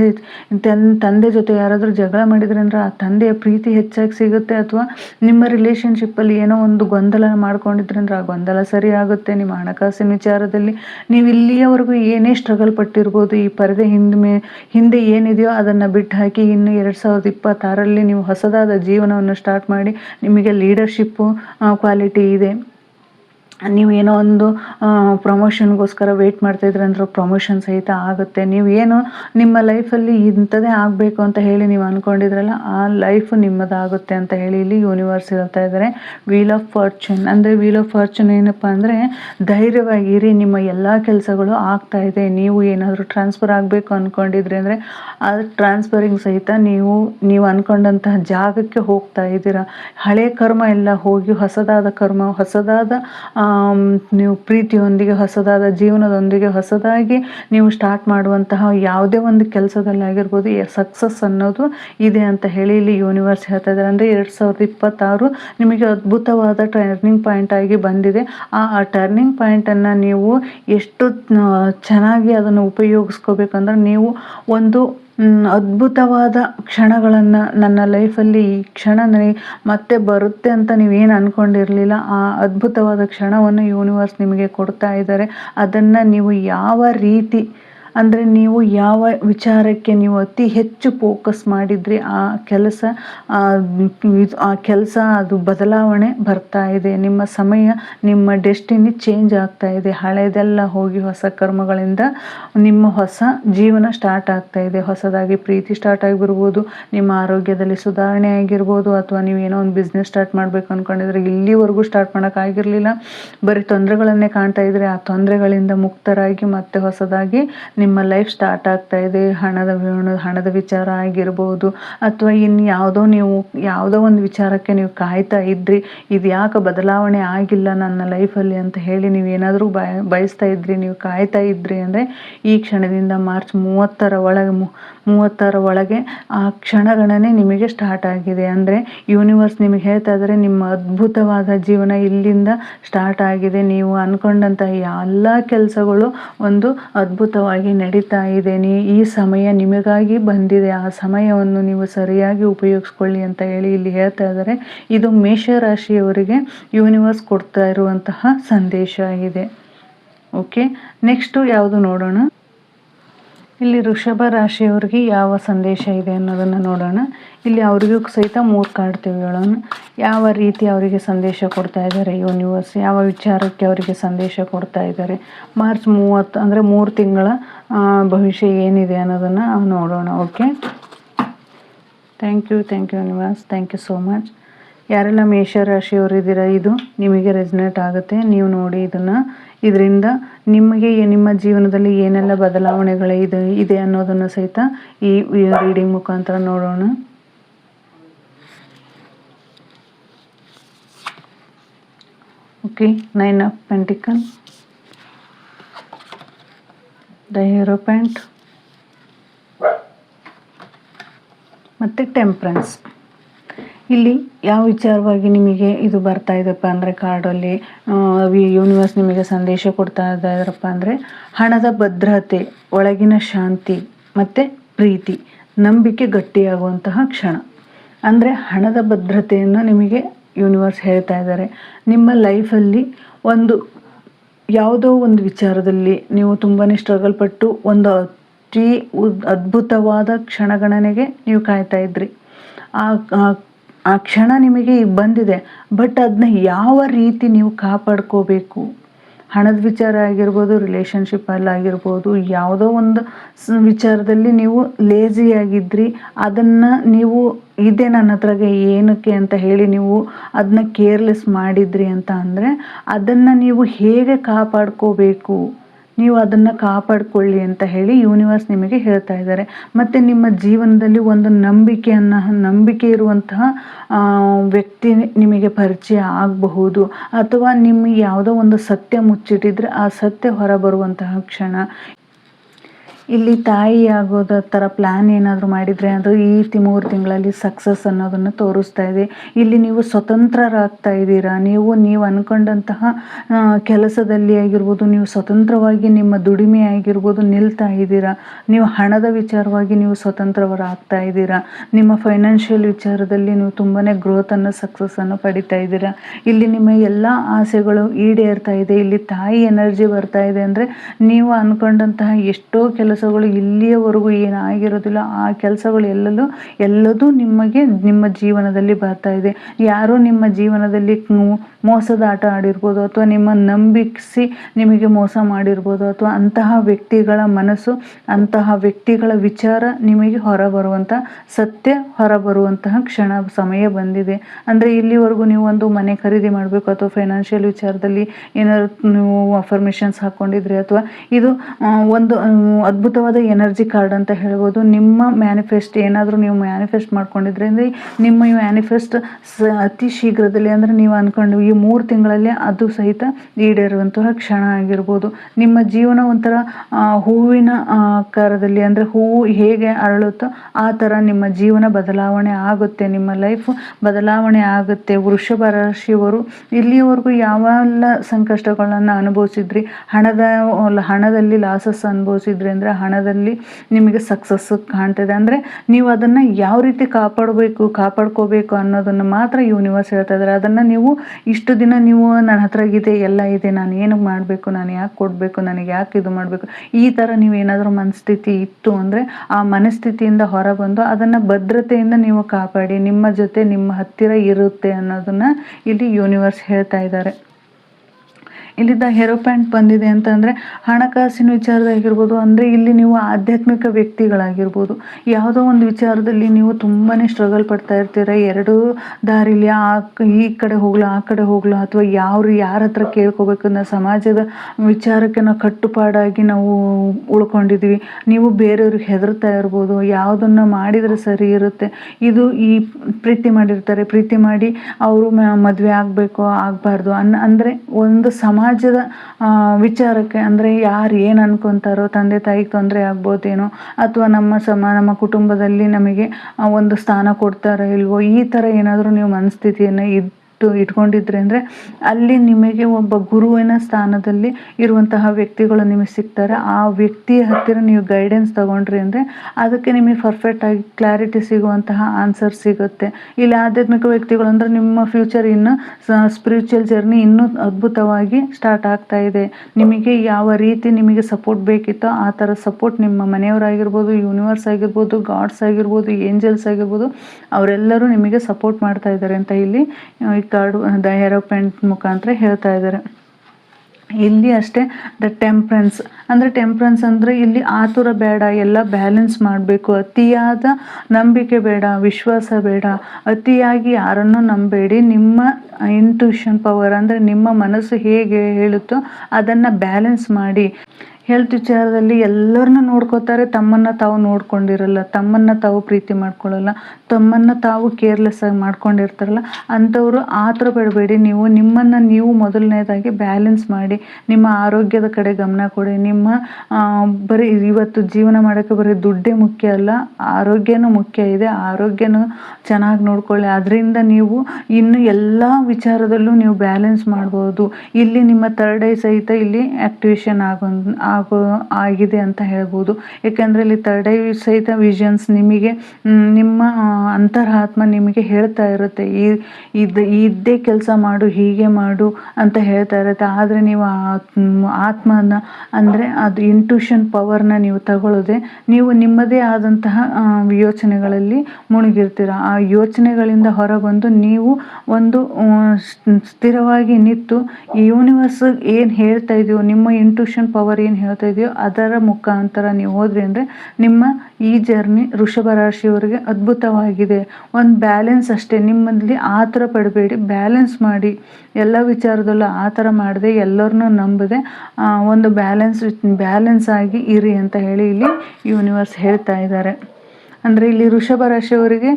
ತಂದೆ ಜೊತೆ ಯಾರಾದರೂ ಜಗಳ ಮಾಡಿದ್ರೆ ಅಂದ್ರೆ ಆ ತಂದೆಯ ಪ್ರೀತಿ ಹೆಚ್ಚಾಗಿ ಸಿಗುತ್ತೆ ಅಥವಾ ನಿಮ್ಮ ರಿಲೇಷನ್ಶಿಪ್ಪಲ್ಲಿ ಏನೋ ಒಂದು ಗೊಂದಲ ಮಾಡ್ಕೊಂಡಿದ್ರೆ ಅಂದ್ರೆ ಆ ಗೊಂದಲ ಸರಿ ಆಗುತ್ತೆ. ನಿಮ್ಮ ಹಣಕಾಸಿನ ವಿಚಾರದಲ್ಲಿ ನೀವು ಇಲ್ಲಿಯವರೆಗೂ ಏನೇ ಸ್ಟ್ರಗಲ್ ಪಟ್ಟಿರ್ಬೋದು, ಈ ಪರದೆ ಹಿಂದೆ ಹಿಂದೆ ಏನಿದೆಯೋ ಅದನ್ನು ಬಿಟ್ಟು ಹಾಕಿ ಇನ್ನು ಎರಡು ಸಾವಿರದ ಇಪ್ಪತ್ತಾರರಲ್ಲಿ ನೀವು ಹೊಸದಾದ ಜೀವನವನ್ನು ಸ್ಟಾರ್ಟ್ ಮಾಡಿ ನಿಮಗೆ ಲೀಡರ್ಶಿಪ್ಪು ಕ್ವಾಲಿಟಿ ಇದೆ. ನೀವು ಏನೋ ಒಂದು ಪ್ರಮೋಷನ್ಗೋಸ್ಕರ ವೆಯ್ಟ್ ಮಾಡ್ತಾ ಇದ್ರೆ ಅಂದ್ರೆ ಪ್ರಮೋಷನ್ ಸಹಿತ ಆಗುತ್ತೆ. ನೀವು ಏನು ನಿಮ್ಮ ಲೈಫಲ್ಲಿ ಇಂಥದ್ದೇ ಆಗಬೇಕು ಅಂತ ಹೇಳಿ ನೀವು ಅಂದ್ಕೊಂಡಿದ್ರಲ್ಲ ಆ ಲೈಫ್ ನಿಮ್ಮದಾಗುತ್ತೆ ಅಂತ ಹೇಳಿ ಇಲ್ಲಿ ಯೂನಿವರ್ಸ್ ಹೇಳ್ತಾ ಇದ್ದಾರೆ ವೀಲ್ ಆಫ್ ಫಾರ್ಚುನ್ ಅಂದರೆ ವೀಲ್ ಆಫ್ ಫಾರ್ಚುನ್ ಏನಪ್ಪ ಅಂದರೆ ಧೈರ್ಯವಾಗಿರಿ, ನಿಮ್ಮ ಎಲ್ಲ ಕೆಲಸಗಳು ಆಗ್ತಾ ಇದೆ. ನೀವು ಏನಾದರೂ ಟ್ರಾನ್ಸ್ಫರ್ ಆಗಬೇಕು ಅಂದ್ಕೊಂಡಿದ್ರಿ ಅಂದರೆ, ಆ ಟ್ರಾನ್ಸ್ಫರಿಂಗ್ ಸಹಿತ ನೀವು ನೀವು ಅಂದ್ಕೊಂಡಂತಹ ಜಾಗಕ್ಕೆ ಹೋಗ್ತಾ ಇದ್ದೀರಾ. ಹಳೆ ಕರ್ಮ ಎಲ್ಲ ಹೋಗಿ, ಹೊಸದಾದ ಕರ್ಮ, ಹೊಸದಾದ ನೀವು ಪ್ರೀತಿಯೊಂದಿಗೆ ಹೊಸದಾದ, ಜೀವನದೊಂದಿಗೆ ಹೊಸದಾಗಿ ನೀವು ಸ್ಟಾರ್ಟ್ ಮಾಡುವಂತಹ ಯಾವುದೇ ಒಂದು ಕೆಲಸದಲ್ಲಿ ಆಗಿರ್ಬೋದು ಸಕ್ಸಸ್ ಅನ್ನೋದು ಇದೆ ಅಂತ ಹೇಳಿ ಇಲ್ಲಿ ಯೂನಿವರ್ಸ್ ಹೇಳ್ತಾ ಇದ್ದಾರೆ ಅಂದರೆ ಎರಡು ಸಾವಿರದ ಇಪ್ಪತ್ತಾರು ನಿಮಗೆ ಅದ್ಭುತವಾದ ಟರ್ನಿಂಗ್ ಪಾಯಿಂಟ್ ಆಗಿ ಬಂದಿದೆ. ಆ ಟರ್ನಿಂಗ್ ಪಾಯಿಂಟನ್ನು ನೀವು ಎಷ್ಟು ಚೆನ್ನಾಗಿ ಅದನ್ನು ಉಪಯೋಗಿಸ್ಕೋಬೇಕಂದ್ರೆ ನೀವು ಒಂದು ಅದ್ಭುತವಾದ ಕ್ಷಣಗಳನ್ನು ನನ್ನ ಲೈಫಲ್ಲಿ ಈ ಕ್ಷಣ ನನಗೆ ಮತ್ತೆ ಬರುತ್ತೆ ಅಂತ ನೀವೇನು ಅಂದ್ಕೊಂಡಿರಲಿಲ್ಲ ಆ ಅದ್ಭುತವಾದ ಕ್ಷಣವನ್ನು ಯೂನಿವರ್ಸ್ ನಿಮಗೆ ಕೊಡ್ತಾ ಇದ್ದಾರೆ. ಅದನ್ನು ನೀವು ಯಾವ ರೀತಿ ಅಂದರೆ ನೀವು ಯಾವ ವಿಚಾರಕ್ಕೆ ನೀವು ಅತಿ ಹೆಚ್ಚು ಫೋಕಸ್ ಮಾಡಿದರೆ, ಆ ಕೆಲಸ ಆ ಕೆಲಸ, ಅದು ಬದಲಾವಣೆ ಬರ್ತಾ ಇದೆ, ನಿಮ್ಮ ಸಮಯ, ನಿಮ್ಮ ಡೆಸ್ಟಿನಿ ಚೇಂಜ್ ಆಗ್ತಾ ಇದೆ, ಹಳೆದೆಲ್ಲ ಹೋಗಿ ಹೊಸ ಕರ್ಮಗಳಿಂದ ನಿಮ್ಮ ಹೊಸ ಜೀವನ ಸ್ಟಾರ್ಟ್ ಆಗ್ತಾ ಇದೆ, ಹೊಸದಾಗಿ ಪ್ರೀತಿ ಸ್ಟಾರ್ಟ್ ಆಗಿರ್ಬೋದು, ನಿಮ್ಮ ಆರೋಗ್ಯದಲ್ಲಿ ಸುಧಾರಣೆ ಆಗಿರ್ಬೋದು, ಅಥವಾ ನೀವು ಏನೋ ಒಂದು ಬಿಸ್ನೆಸ್ ಸ್ಟಾರ್ಟ್ ಮಾಡಬೇಕು ಅಂದ್ಕೊಂಡಿದ್ರೆ ಇಲ್ಲಿವರೆಗೂ ಸ್ಟಾರ್ಟ್ ಮಾಡೋಕ್ಕಾಗಿರಲಿಲ್ಲ ಬರೀ ತೊಂದರೆಗಳನ್ನೇ ಕಾಣ್ತಾ ಇದ್ರೆ ಆ ತೊಂದರೆಗಳಿಂದ ಮುಕ್ತರಾಗಿ ಮತ್ತೆ ಹೊಸದಾಗಿ ನಿಮ್ಮ ಲೈಫ್ ಸ್ಟಾರ್ಟ್ ಆಗ್ತಾ ಇದೆ, ಹಣದ ಹಣದ ವಿಚಾರ ಆಗಿರ್ಬೋದು, ಅಥವಾ ಇನ್ನು ಯಾವುದೋ ನೀವು, ಯಾವುದೋ ಒಂದು ವಿಚಾರಕ್ಕೆ ನೀವು ಕಾಯ್ತಾ ಇದ್ರಿ, ಇದು ಯಾಕೆ ಬದಲಾವಣೆ ಆಗಿಲ್ಲ ನನ್ನ ಲೈಫಲ್ಲಿ ಅಂತ ಹೇಳಿ ನೀವು ಏನಾದರೂ ಬಯ ಬಯಸ್ತಾ ಇದ್ರಿ, ನೀವು ಕಾಯ್ತಾ ಇದ್ರಿ ಅಂದರೆ ಈ ಕ್ಷಣದಿಂದ ಮಾರ್ಚ್ ಮೂವತ್ತರ ಒಳಗೆ ಮೂವತ್ತರ ಒಳಗೆ ಆ ಕ್ಷಣಗಣನೆ ನಿಮಗೆ ಸ್ಟಾರ್ಟ್ ಆಗಿದೆ. ಅಂದರೆ ಯೂನಿವರ್ಸ್ ನಿಮಗೆ ಹೇಳ್ತಾ ಇದ್ರೆ, ನಿಮ್ಮ ಅದ್ಭುತವಾದ ಜೀವನ ಇಲ್ಲಿಂದ ಸ್ಟಾರ್ಟ್ ಆಗಿದೆ. ನೀವು ಅಂದ್ಕೊಂಡಂತಹ ಎಲ್ಲ ಕೆಲಸಗಳು ಒಂದು ಅದ್ಭುತವಾಗಿ ನಡೀತಾ ಇದೆ. ನೀ ಈ ಸಮಯ ನಿಮಗಾಗಿ ಬಂದಿದೆ. ಆ ಸಮಯವನ್ನು ನೀವು ಸರಿಯಾಗಿ ಉಪಯೋಗಿಸ್ಕೊಳ್ಳಿ ಅಂತ ಹೇಳಿ ಇಲ್ಲಿ ಹೇಳ್ತಾ ಇದ್ದಾರೆ. ಇದು ಮೇಷರಾಶಿಯವರಿಗೆ ಯೂನಿವರ್ಸ್ ಕೊಡ್ತಾ ಇರುವಂತಹ ಸಂದೇಶ ಆಗಿದೆ. ಓಕೆ ನೆಕ್ಸ್ಟು ಯಾವುದು ನೋಡೋಣ? ಇಲ್ಲಿ ವೃಷಭ ರಾಶಿಯವರಿಗೆ ಯಾವ ಸಂದೇಶ ಇದೆ ಅನ್ನೋದನ್ನು ನೋಡೋಣ. ಇಲ್ಲಿ ಅವರಿಗೂ ಸಹಿತ ಮೂರು ಕಾರ್ಡ್ ತೆಗೆಯೋಣ ಯಾವ ರೀತಿ ಅವರಿಗೆ ಸಂದೇಶ ಕೊಡ್ತಾ ಇದ್ದಾರೆ ಯೂನಿವರ್ಸ್, ಯಾವ ವಿಚಾರಕ್ಕೆ ಅವರಿಗೆ ಸಂದೇಶ ಕೊಡ್ತಾ ಇದ್ದಾರೆ. ಮಾರ್ಚ್ ಮೂವತ್ತು, ಅಂದರೆ ಮೂರು ತಿಂಗಳ ಭವಿಷ್ಯ ಏನಿದೆ ಅನ್ನೋದನ್ನು ನೋಡೋಣ, okay? Thank you thank you universe. Thank you so much ಯಾರೆಲ್ಲ ಮೇಷರಾಶಿಯವರು ಇದ್ದೀರಾ ಇದು ನಿಮಗೆ ರೆಸಿನೇಟ್ ಆಗುತ್ತೆ. ನೀವು ನೋಡಿ ಇದನ್ನು. ಇದರಿಂದ ನಿಮಗೆ ನಿಮ್ಮ ಜೀವನದಲ್ಲಿ ಏನೆಲ್ಲ ಬದಲಾವಣೆಗಳು ಇದೆ ಇದೆ ಅನ್ನೋದನ್ನು ಸಹಿತ ಈ ರೀಡಿಂಗ್ ಮುಖಾಂತರ ನೋಡೋಣ. Okay nine of pentacle. The hero ಮತ್ತು ಟೆಂಪ್ರೆನ್ಸ್ ಇಲ್ಲಿ ಯಾವ ವಿಚಾರವಾಗಿ ನಿಮಗೆ ಇದು ಬರ್ತಾ ಇದೆಪ್ಪ ಅಂದರೆ ಕಾರ್ಡಲ್ಲಿ ಯೂನಿವರ್ಸ್ ನಿಮಗೆ ಸಂದೇಶ ಕೊಡ್ತಾ ಇದ್ದಾರಪ್ಪ ಅಂದರೆ ಹಣದ ಭದ್ರತೆ, ಒಳಗಿನ ಶಾಂತಿ ಮತ್ತು ಪ್ರೀತಿ, ನಂಬಿಕೆ ಗಟ್ಟಿಯಾಗುವಂತಹ ಕ್ಷಣ. ಅಂದರೆ ಹಣದ ಭದ್ರತೆಯನ್ನು ನಿಮಗೆ ಯೂನಿವರ್ಸ್ ಹೇಳ್ತಾ ಇದ್ದಾರೆ. ನಿಮ್ಮ ಲೈಫಲ್ಲಿ ಒಂದು, ಯಾವುದೋ ಒಂದು ವಿಚಾರದಲ್ಲಿ ನೀವು ತುಂಬಾ ಸ್ಟ್ರಗಲ್ ಪಟ್ಟು ಒಂದು ಅತಿ ಅದ್ಭುತವಾದ ಕ್ಷಣಗಣನೆಗೆ ನೀವು ಕಾಯ್ತಾ ಇದ್ರಿ. ಆ ಆ ಕ್ಷಣ ನಿಮಗೆ ಬಂದಿದೆ. ಬಟ್ ಅದನ್ನ ಯಾವ ರೀತಿ ನೀವು ಕಾಪಾಡ್ಕೋಬೇಕು? ಹಣದ ವಿಚಾರ ಆಗಿರ್ಬೋದು ರಿಲೇಷನ್ಶಿಪ್ಪಲ್ಲಿ ಆಗಿರ್ಬೋದು, ಯಾವುದೋ ಒಂದು ವಿಚಾರದಲ್ಲಿ ನೀವು ಲೇಜಿಯಾಗಿದ್ರಿ ಅದನ್ನು ನೀವು ಇದೆ ನನ್ನ ಹತ್ರಗೆ ಏನಕ್ಕೆ ಅಂತ ಹೇಳಿ ನೀವು ಅದನ್ನ ಕೇರ್ಲೆಸ್ ಮಾಡಿದ್ರಿ ಅಂತ ಅಂದರೆ ಅದನ್ನು ನೀವು ಹೇಗೆ ಕಾಪಾಡ್ಕೋಬೇಕು? ನೀವು ಅದನ್ನು ಕಾಪಾಡಿಕೊಳ್ಳಿ ಅಂತ ಹೇಳಿ ಯೂನಿವರ್ಸ್ ನಿಮಗೆ ಹೇಳ್ತಾ ಇದ್ದಾರೆ. ಮತ್ತು ನಿಮ್ಮ ಜೀವನದಲ್ಲಿ ಒಂದು ನಂಬಿಕೆಯನ್ನು, ನಂಬಿಕೆ ಇರುವಂತಹ ವ್ಯಕ್ತಿ ನಿಮಗೆ ಪರಿಚಯ ಆಗಬಹುದು. ಅಥವಾ ನಿಮಗೆ ಯಾವುದೋ ಒಂದು ಸತ್ಯ ಮುಚ್ಚಿಟ್ಟಿದ್ರೆ ಆ ಸತ್ಯ ಹೊರಬರುವಂತಹ ಕ್ಷಣ. ಇಲ್ಲಿ ತಾಯಿ ಆಗೋದ ಥರ ಪ್ಲ್ಯಾನ್ ಏನಾದರೂ ಮಾಡಿದರೆ ಅದು ಈ ಮೂರು ತಿಂಗಳಲ್ಲಿ ಸಕ್ಸಸ್ ಅನ್ನೋದನ್ನು ತೋರಿಸ್ತಾ ಇದೆ. ಇಲ್ಲಿ ನೀವು ಸ್ವತಂತ್ರರಾಗ್ತಾ ಇದ್ದೀರಾ? ನೀವು ನೀವು ಅಂದ್ಕೊಂಡಂತಹ ಕೆಲಸದಲ್ಲಿ ಆಗಿರ್ಬೋದು, ನೀವು ಸ್ವತಂತ್ರವಾಗಿ ನಿಮ್ಮ ದುಡಿಮೆ ಆಗಿರ್ಬೋದು ನಿಲ್ತಾ ಇದ್ದೀರಾ? ನೀವು ಹಣದ ವಿಚಾರವಾಗಿ ನೀವು ಸ್ವತಂತ್ರವರಾಗ್ತಾ ಇದ್ದೀರಾ? ನಿಮ್ಮ ಫೈನಾನ್ಷಿಯಲ್ ವಿಚಾರದಲ್ಲಿ ನೀವು ತುಂಬಾ ಗ್ರೋತನ್ನು ಸಕ್ಸಸ್ಸನ್ನು ಪಡಿತಾ ಇದ್ದೀರಾ? ಇಲ್ಲಿ ನಿಮ್ಮ ಎಲ್ಲ ಆಸೆಗಳು ಈಡೇರ್ತಾ ಇದೆ. ಇಲ್ಲಿ ತಾಯಿ ಎನರ್ಜಿ ಬರ್ತಾ ಇದೆ ಅಂದರೆ ನೀವು ಅಂದ್ಕೊಂಡಂತಹ ಎಷ್ಟೋ ಕೆಲಸ ಕೆಲಸಗಳು ಇಲ್ಲಿಯವರೆಗೂ ಏನಾಗಿರೋದಿಲ್ಲ, ಆ ಕೆಲಸಗಳು ಎಲ್ಲಲ್ಲೂ, ಎಲ್ಲದೂ ನಿಮಗೆ ನಿಮ್ಮ ಜೀವನದಲ್ಲಿ ಬರ್ತಾ ಇದೆ. ಯಾರೋ ನಿಮ್ಮ ಜೀವನದಲ್ಲಿ ಮೋಸದ ಆಟ ಆಡಿರ್ಬೋದು ಅಥವಾ ನಿಮ್ಮ ನಂಬಿಸಿ ನಿಮಗೆ ಮೋಸ ಮಾಡಿರ್ಬೋದು ಅಥವಾ ಅಂತಹ ವ್ಯಕ್ತಿಗಳ ಮನಸ್ಸು, ಅಂತಹ ವ್ಯಕ್ತಿಗಳ ವಿಚಾರ ನಿಮಗೆ ಹೊರಬರುವಂಥ ಸತ್ಯ ಹೊರಬರುವಂತಹ ಕ್ಷಣ, ಸಮಯ ಬಂದಿದೆ. ಅಂದರೆ ಇಲ್ಲಿವರೆಗೂ ನೀವು ಒಂದು ಮನೆ ಖರೀದಿ ಮಾಡಬೇಕು ಅಥವಾ ಫೈನಾನ್ಷಿಯಲ್ ವಿಚಾರದಲ್ಲಿ ಏನಾದ್ರು ನೀವು ಅಫರ್ಮೇಷನ್ಸ್ ಹಾಕ್ಕೊಂಡಿದ್ರಿ ಅಥವಾ ಇದು ಒಂದು ಅದ್ಭುತವಾದ ಎನರ್ಜಿ ಕಾರ್ಡ್ ಅಂತ ಹೇಳ್ಬೋದು. ನಿಮ್ಮ ಮ್ಯಾನಿಫೆಸ್ಟ್ ಏನಾದರೂ ನೀವು ಮ್ಯಾನಿಫೆಸ್ಟ್ ಮಾಡ್ಕೊಂಡಿದ್ರೆ ಅಂದರೆ ನಿಮ್ಮ ಮ್ಯಾನಿಫೆಸ್ಟ್ ಅತಿ ಶೀಘ್ರದಲ್ಲಿ ಅಂದರೆ ನೀವು ಅಂದ್ಕೊಂಡು ಈ ಮೂರು ತಿಂಗಳಲ್ಲಿ ಅದು ಸಹಿತ ಈಡೇರುವಂತಹ ಕ್ಷಣ ಆಗಿರ್ಬೋದು. ನಿಮ್ಮ ಜೀವನ ಒಂಥರ ಹೂವಿನ ಆಕಾರದಲ್ಲಿ ಅಂದರೆ ಹೂವು ಹೇಗೆ ಅರಳುತ್ತೋ ಆ ಥರ ನಿಮ್ಮ ಜೀವನ ಬದಲಾವಣೆ ಆಗುತ್ತೆ. ನಿಮ್ಮ ಲೈಫ್ ಬದಲಾವಣೆ ಆಗುತ್ತೆ. ವೃಷಭ ರಾಶಿಯವರು ಇಲ್ಲಿಯವರೆಗೂ ಯಾವೆಲ್ಲ ಸಂಕಷ್ಟಗಳನ್ನು ಅನುಭವಿಸಿದ್ರಿ? ಹಣದ, ಹಣದಲ್ಲಿ ಲಾಸಸ್ ಅನುಭವಿಸಿದ್ರಿ ಅಂದರೆ ಹಣದಲ್ಲಿ ನಿಮಗೆ ಸಕ್ಸಸ್ ಕಾಣ್ತದೆ. ಅಂದರೆ ನೀವು ಅದನ್ನು ಯಾವ ರೀತಿ ಕಾಪಾಡಬೇಕು, ಕಾಪಾಡ್ಕೋಬೇಕು ಅನ್ನೋದನ್ನು ಮಾತ್ರ ಯೂನಿವರ್ಸ್ ಹೇಳ್ತಾ ಇದ್ದಾರೆ ಅದನ್ನು ನೀವು ದಿನ ನೀವು ನನ್ನ ಹತ್ರ ಇದೆ ಎಲ್ಲ ಇದೆ, ನಾನು ಏನು ಮಾಡಬೇಕು, ನಾನು ಯಾಕೆ ಕೊಡಬೇಕು, ನನಗೆ ಯಾಕೆ ಇದು ಮಾಡಬೇಕು? ಈ ಥರ ನೀವು ಏನಾದರೂ ಮನಸ್ಥಿತಿ ಇತ್ತು ಅಂದರೆ ಆ ಮನಸ್ಥಿತಿಯಿಂದ ಹೊರಬಂದು ಅದನ್ನು ಭದ್ರತೆಯಿಂದ ನೀವು ಕಾಪಾಡಿ, ನಿಮ್ಮ ಜೊತೆ ನಿಮ್ಮ ಹತ್ತಿರ ಇರುತ್ತೆ ಅನ್ನೋದನ್ನು ಇಲ್ಲಿ ಯೂನಿವರ್ಸ್ ಹೇಳ್ತಾ ಇದ್ದಾರೆ. ಇಲ್ಲಿದ್ದ ಹೇರೋ ಪ್ಯಾಂಟ್ ಬಂದಿದೆ ಅಂತಂದರೆ ಹಣಕಾಸಿನ ವಿಚಾರದಾಗಿರ್ಬೋದು, ಅಂದರೆ ಇಲ್ಲಿ ನೀವು ಆಧ್ಯಾತ್ಮಿಕ ವ್ಯಕ್ತಿಗಳಾಗಿರ್ಬೋದು. ಯಾವುದೋ ಒಂದು ವಿಚಾರದಲ್ಲಿ ನೀವು ತುಂಬಾ ಸ್ಟ್ರಗಲ್ ಪಡ್ತಾ ಇರ್ತೀರ? ಎರಡು ದಾರಿಲಿ ಆ ಈ ಕಡೆ ಹೋಗ್ಲಾ, ಆ ಕಡೆ ಹೋಗ್ಲಾ, ಅಥವಾ ಯಾರು ಯಾರ ಹತ್ರ ಕೇಳ್ಕೋಬೇಕು ಅನ್ನೋ ಸಮಾಜದ ವಿಚಾರಕ್ಕೆ ನಾವು ಕಟ್ಟುಪಾಡಾಗಿ ನಾವು ಉಳ್ಕೊಂಡಿದ್ವಿ. ನೀವು ಬೇರೆಯವ್ರಿಗೆ ಹೆದರ್ತಾ ಇರ್ಬೋದು, ಯಾವುದನ್ನು ಮಾಡಿದರೆ ಸರಿ ಇರುತ್ತೆ. ಇದು ಈ ಪ್ರೀತಿ ಮಾಡಿರ್ತಾರೆ. ಪ್ರೀತಿ ಮಾಡಿ ಅವರು ಮದುವೆ ಆಗಬೇಕು, ಆಗಬಾರ್ದು ಅನ್ನ ಅಂದರೆ ಒಂದು ಸಮಾಜ ಸಮಾಜದ ವಿಚಾರಕ್ಕೆ ಅಂದರೆ ಯಾರು ಏನು ಅನ್ಕೊತಾರೋ, ತಂದೆ ತಾಯಿಗೆ ತೊಂದರೆ ಆಗ್ಬೋದೇನೋ, ಅಥವಾ ನಮ್ಮ ಸಮ, ನಮ್ಮ ಕುಟುಂಬದಲ್ಲಿ ನಮಗೆ ಒಂದು ಸ್ಥಾನ ಕೊಡ್ತಾರೋ ಇಲ್ವೋ, ಈ ಥರ ಏನಾದರೂ ನೀವು ಮನಸ್ಥಿತಿಯನ್ನು ಇದು ಇಟ್ಟು ಇಟ್ಕೊಂಡಿದ್ರೆ ಅಂದರೆ ಅಲ್ಲಿ ನಿಮಗೆ ಒಬ್ಬ ಗುರುವಿನ ಸ್ಥಾನದಲ್ಲಿ ಇರುವಂತಹ ವ್ಯಕ್ತಿಗಳು ನಿಮಗೆ ಸಿಗ್ತಾರೆ. ಆ ವ್ಯಕ್ತಿಯ ಹತ್ತಿರ ನೀವು ಗೈಡೆನ್ಸ್ ತಗೊಂಡ್ರಿ ಅಂದರೆ ಅದಕ್ಕೆ ನಿಮಗೆ ಪರ್ಫೆಕ್ಟಾಗಿ ಕ್ಲಾರಿಟಿ ಸಿಗುವಂತಹ ಆನ್ಸರ್ ಸಿಗುತ್ತೆ. ಇಲ್ಲಿ ಆಧ್ಯಾತ್ಮಿಕ ವ್ಯಕ್ತಿಗಳು ಅಂದರೆ ನಿಮ್ಮ ಫ್ಯೂಚರ್ ಇನ್ನು ಸ್ಪಿರಿಚುವಲ್ ಜರ್ನಿ ಇನ್ನೂ ಅದ್ಭುತವಾಗಿ ಸ್ಟಾರ್ಟ್ ಆಗ್ತಾ ಇದೆ. ನಿಮಗೆ ಯಾವ ರೀತಿ ನಿಮಗೆ ಸಪೋರ್ಟ್ ಬೇಕಿತ್ತೋ ಆ ಥರ ಸಪೋರ್ಟ್ ನಿಮ್ಮ ಮನೆಯವರಾಗಿರ್ಬೋದು ಯೂನಿವರ್ಸ್ ಆಗಿರ್ಬೋದು ಗಾಡ್ಸ್ ಆಗಿರ್ಬೋದು ಏಂಜಲ್ಸ್ ಆಗಿರ್ಬೋದು, ಅವರೆಲ್ಲರೂ ನಿಮಗೆ ಸಪೋರ್ಟ್ ಮಾಡ್ತಾ ಇದ್ದಾರೆ ಅಂತ ಇಲ್ಲಿ ಕಾರ್ಡ್ ದ ಏರೋಪ್ಲೇನ್ ಮುಖಾಂತರ ಹೇಳ್ತಾ ಇದ್ದಾರೆ. ಇಲ್ಲಿ ಅಷ್ಟೇ ದ ಟೆಂಪ್ರೆನ್ಸ್ ಅಂದರೆ ಟೆಂಪ್ರೆನ್ಸ್ ಅಂದರೆ ಇಲ್ಲಿ ಆತುರ ಬೇಡ, ಎಲ್ಲ ಬ್ಯಾಲೆನ್ಸ್ ಮಾಡಬೇಕು. ಅತಿಯಾದ ನಂಬಿಕೆ ಬೇಡ, ವಿಶ್ವಾಸ ಬೇಡ. ಅತಿಯಾಗಿ ಯಾರನ್ನು ನಂಬೇಡಿ. ನಿಮ್ಮ ಇಂಟ್ಯೂಷನ್ ಪವರ್ ಅಂದರೆ ನಿಮ್ಮ ಮನಸ್ಸು ಹೇಗೆ ಹೇಳುತ್ತೋ ಅದನ್ನು ಬ್ಯಾಲೆನ್ಸ್ ಮಾಡಿ. ಹೆಲ್ತ್ ವಿಚಾರದಲ್ಲಿ ಎಲ್ಲರನ್ನ ನೋಡ್ಕೋತಾರೆ, ತಮ್ಮನ್ನು ತಾವು ನೋಡ್ಕೊಂಡಿರಲ್ಲ, ತಮ್ಮನ್ನು ತಾವು ಪ್ರೀತಿ ಮಾಡ್ಕೊಳ್ಳಲ್ಲ, ತಮ್ಮನ್ನು ತಾವು ಕೇರ್ಲೆಸ್ ಆಗಿ ಮಾಡ್ಕೊಂಡಿರ್ತಾರಲ್ಲ, ಅಂಥವರು ಆ ಬಿಡಬೇಡಿ ನೀವು ನಿಮ್ಮನ್ನು ನೀವು ಮೊದಲನೇದಾಗಿ ಬ್ಯಾಲೆನ್ಸ್ ಮಾಡಿ, ನಿಮ್ಮ ಆರೋಗ್ಯದ ಕಡೆ ಗಮನ ಕೊಡಿ, ನಿಮ್ಮ ಬರೀ ಇವತ್ತು ಜೀವನ ಮಾಡೋಕ್ಕೆ ಬರೀ ದುಡ್ಡೇ ಮುಖ್ಯ ಅಲ್ಲ, ಆರೋಗ್ಯನೂ ಮುಖ್ಯ ಇದೆ, ಆರೋಗ್ಯನೂ ಚೆನ್ನಾಗಿ ನೋಡ್ಕೊಳ್ಳಿ ಅದರಿಂದ ನೀವು ಇನ್ನು ಎಲ್ಲ ವಿಚಾರದಲ್ಲೂ ನೀವು ಬ್ಯಾಲೆನ್ಸ್ ಮಾಡ್ಬೋದು. ಇಲ್ಲಿ ನಿಮ್ಮ ಥರ್ಡ್ ಐ ಸಹಿತ ಇಲ್ಲಿ ಆ್ಯಕ್ಟಿವೇಶನ್ ಆಗೋ ಆಗೋ ಆಗಿದೆ ಅಂತ ಹೇಳ್ಬೋದು. ಏಕೆಂದರೆ ಇಲ್ಲಿ ಐ ಸಹಿತ ವಿಷನ್ಸ್ ನಿಮಗೆ ನಿಮ್ಮ ಅಂತರಾತ್ಮ ನಿಮಗೆ ಹೇಳ್ತಾ ಇರುತ್ತೆ. ಈ, ಇದು, ಇದ್ದೇ ಕೆಲಸ ಮಾಡು, ಹೀಗೆ ಮಾಡು ಅಂತ ಹೇಳ್ತಾ ಇರುತ್ತೆ. ಆದರೆ ನೀವು ಆತ್ಮನ ಅಂದರೆ ಅದು ಇಂಟ್ಯೂಷನ್ ಪವರ್ನ ನೀವು ತಗೊಳ್ಳೋದೆ, ನೀವು ನಿಮ್ಮದೇ ಆದಂತಹ ಯೋಚನೆಗಳಲ್ಲಿ ಮುಳುಗಿರ್ತೀರ. ಆ ಯೋಚನೆಗಳಿಂದ ಹೊರಬಂದು ನೀವು ಒಂದು ಸ್ಥಿರವಾಗಿ ನಿಂತು ಯೂನಿವರ್ಸ್ ಏನು ಹೇಳ್ತಾ ಇದೆಯೋ, ನಿಮ್ಮ ಇಂಟ್ಯೂಷನ್ ಪವರ್ ಏನು ಹೇಳ್ತಾ ಇದೆಯೋ, ಅದರ ಮುಖಾಂತರ ನೀವು ಹೋದ್ರಿ ಅಂದರೆ ನಿಮ್ಮ ಈ ಜರ್ನಿ ವೃಷಭ ರಾಶಿಯವರಿಗೆ ಅದ್ಭುತವಾಗಿದೆ. ಒಂದು ಬ್ಯಾಲೆನ್ಸ್ ಅಷ್ಟೇ, ನಿಮ್ಮಲ್ಲಿ ಆ ಥರ ಪಡಬೇಡಿ ಬ್ಯಾಲೆನ್ಸ್ ಮಾಡಿ. ಎಲ್ಲ ವಿಚಾರದಲ್ಲೂ ಆ ಥರ ಮಾಡದೆ, ಎಲ್ಲರನ್ನೂ ನಂಬದೆ ಒಂದು ಬ್ಯಾಲೆನ್ಸ್ ಬ್ಯಾಲೆನ್ಸ್ ಆಗಿ ಇರಿ ಅಂತ ಹೇಳಿ ಇಲ್ಲಿ ಯೂನಿವರ್ಸ್ ಹೇಳ್ತಾ ಇದ್ದಾರೆ. ಅಂದರೆ ಇಲ್ಲಿ ವೃಷಭ ರಾಶಿಯವರಿಗೆ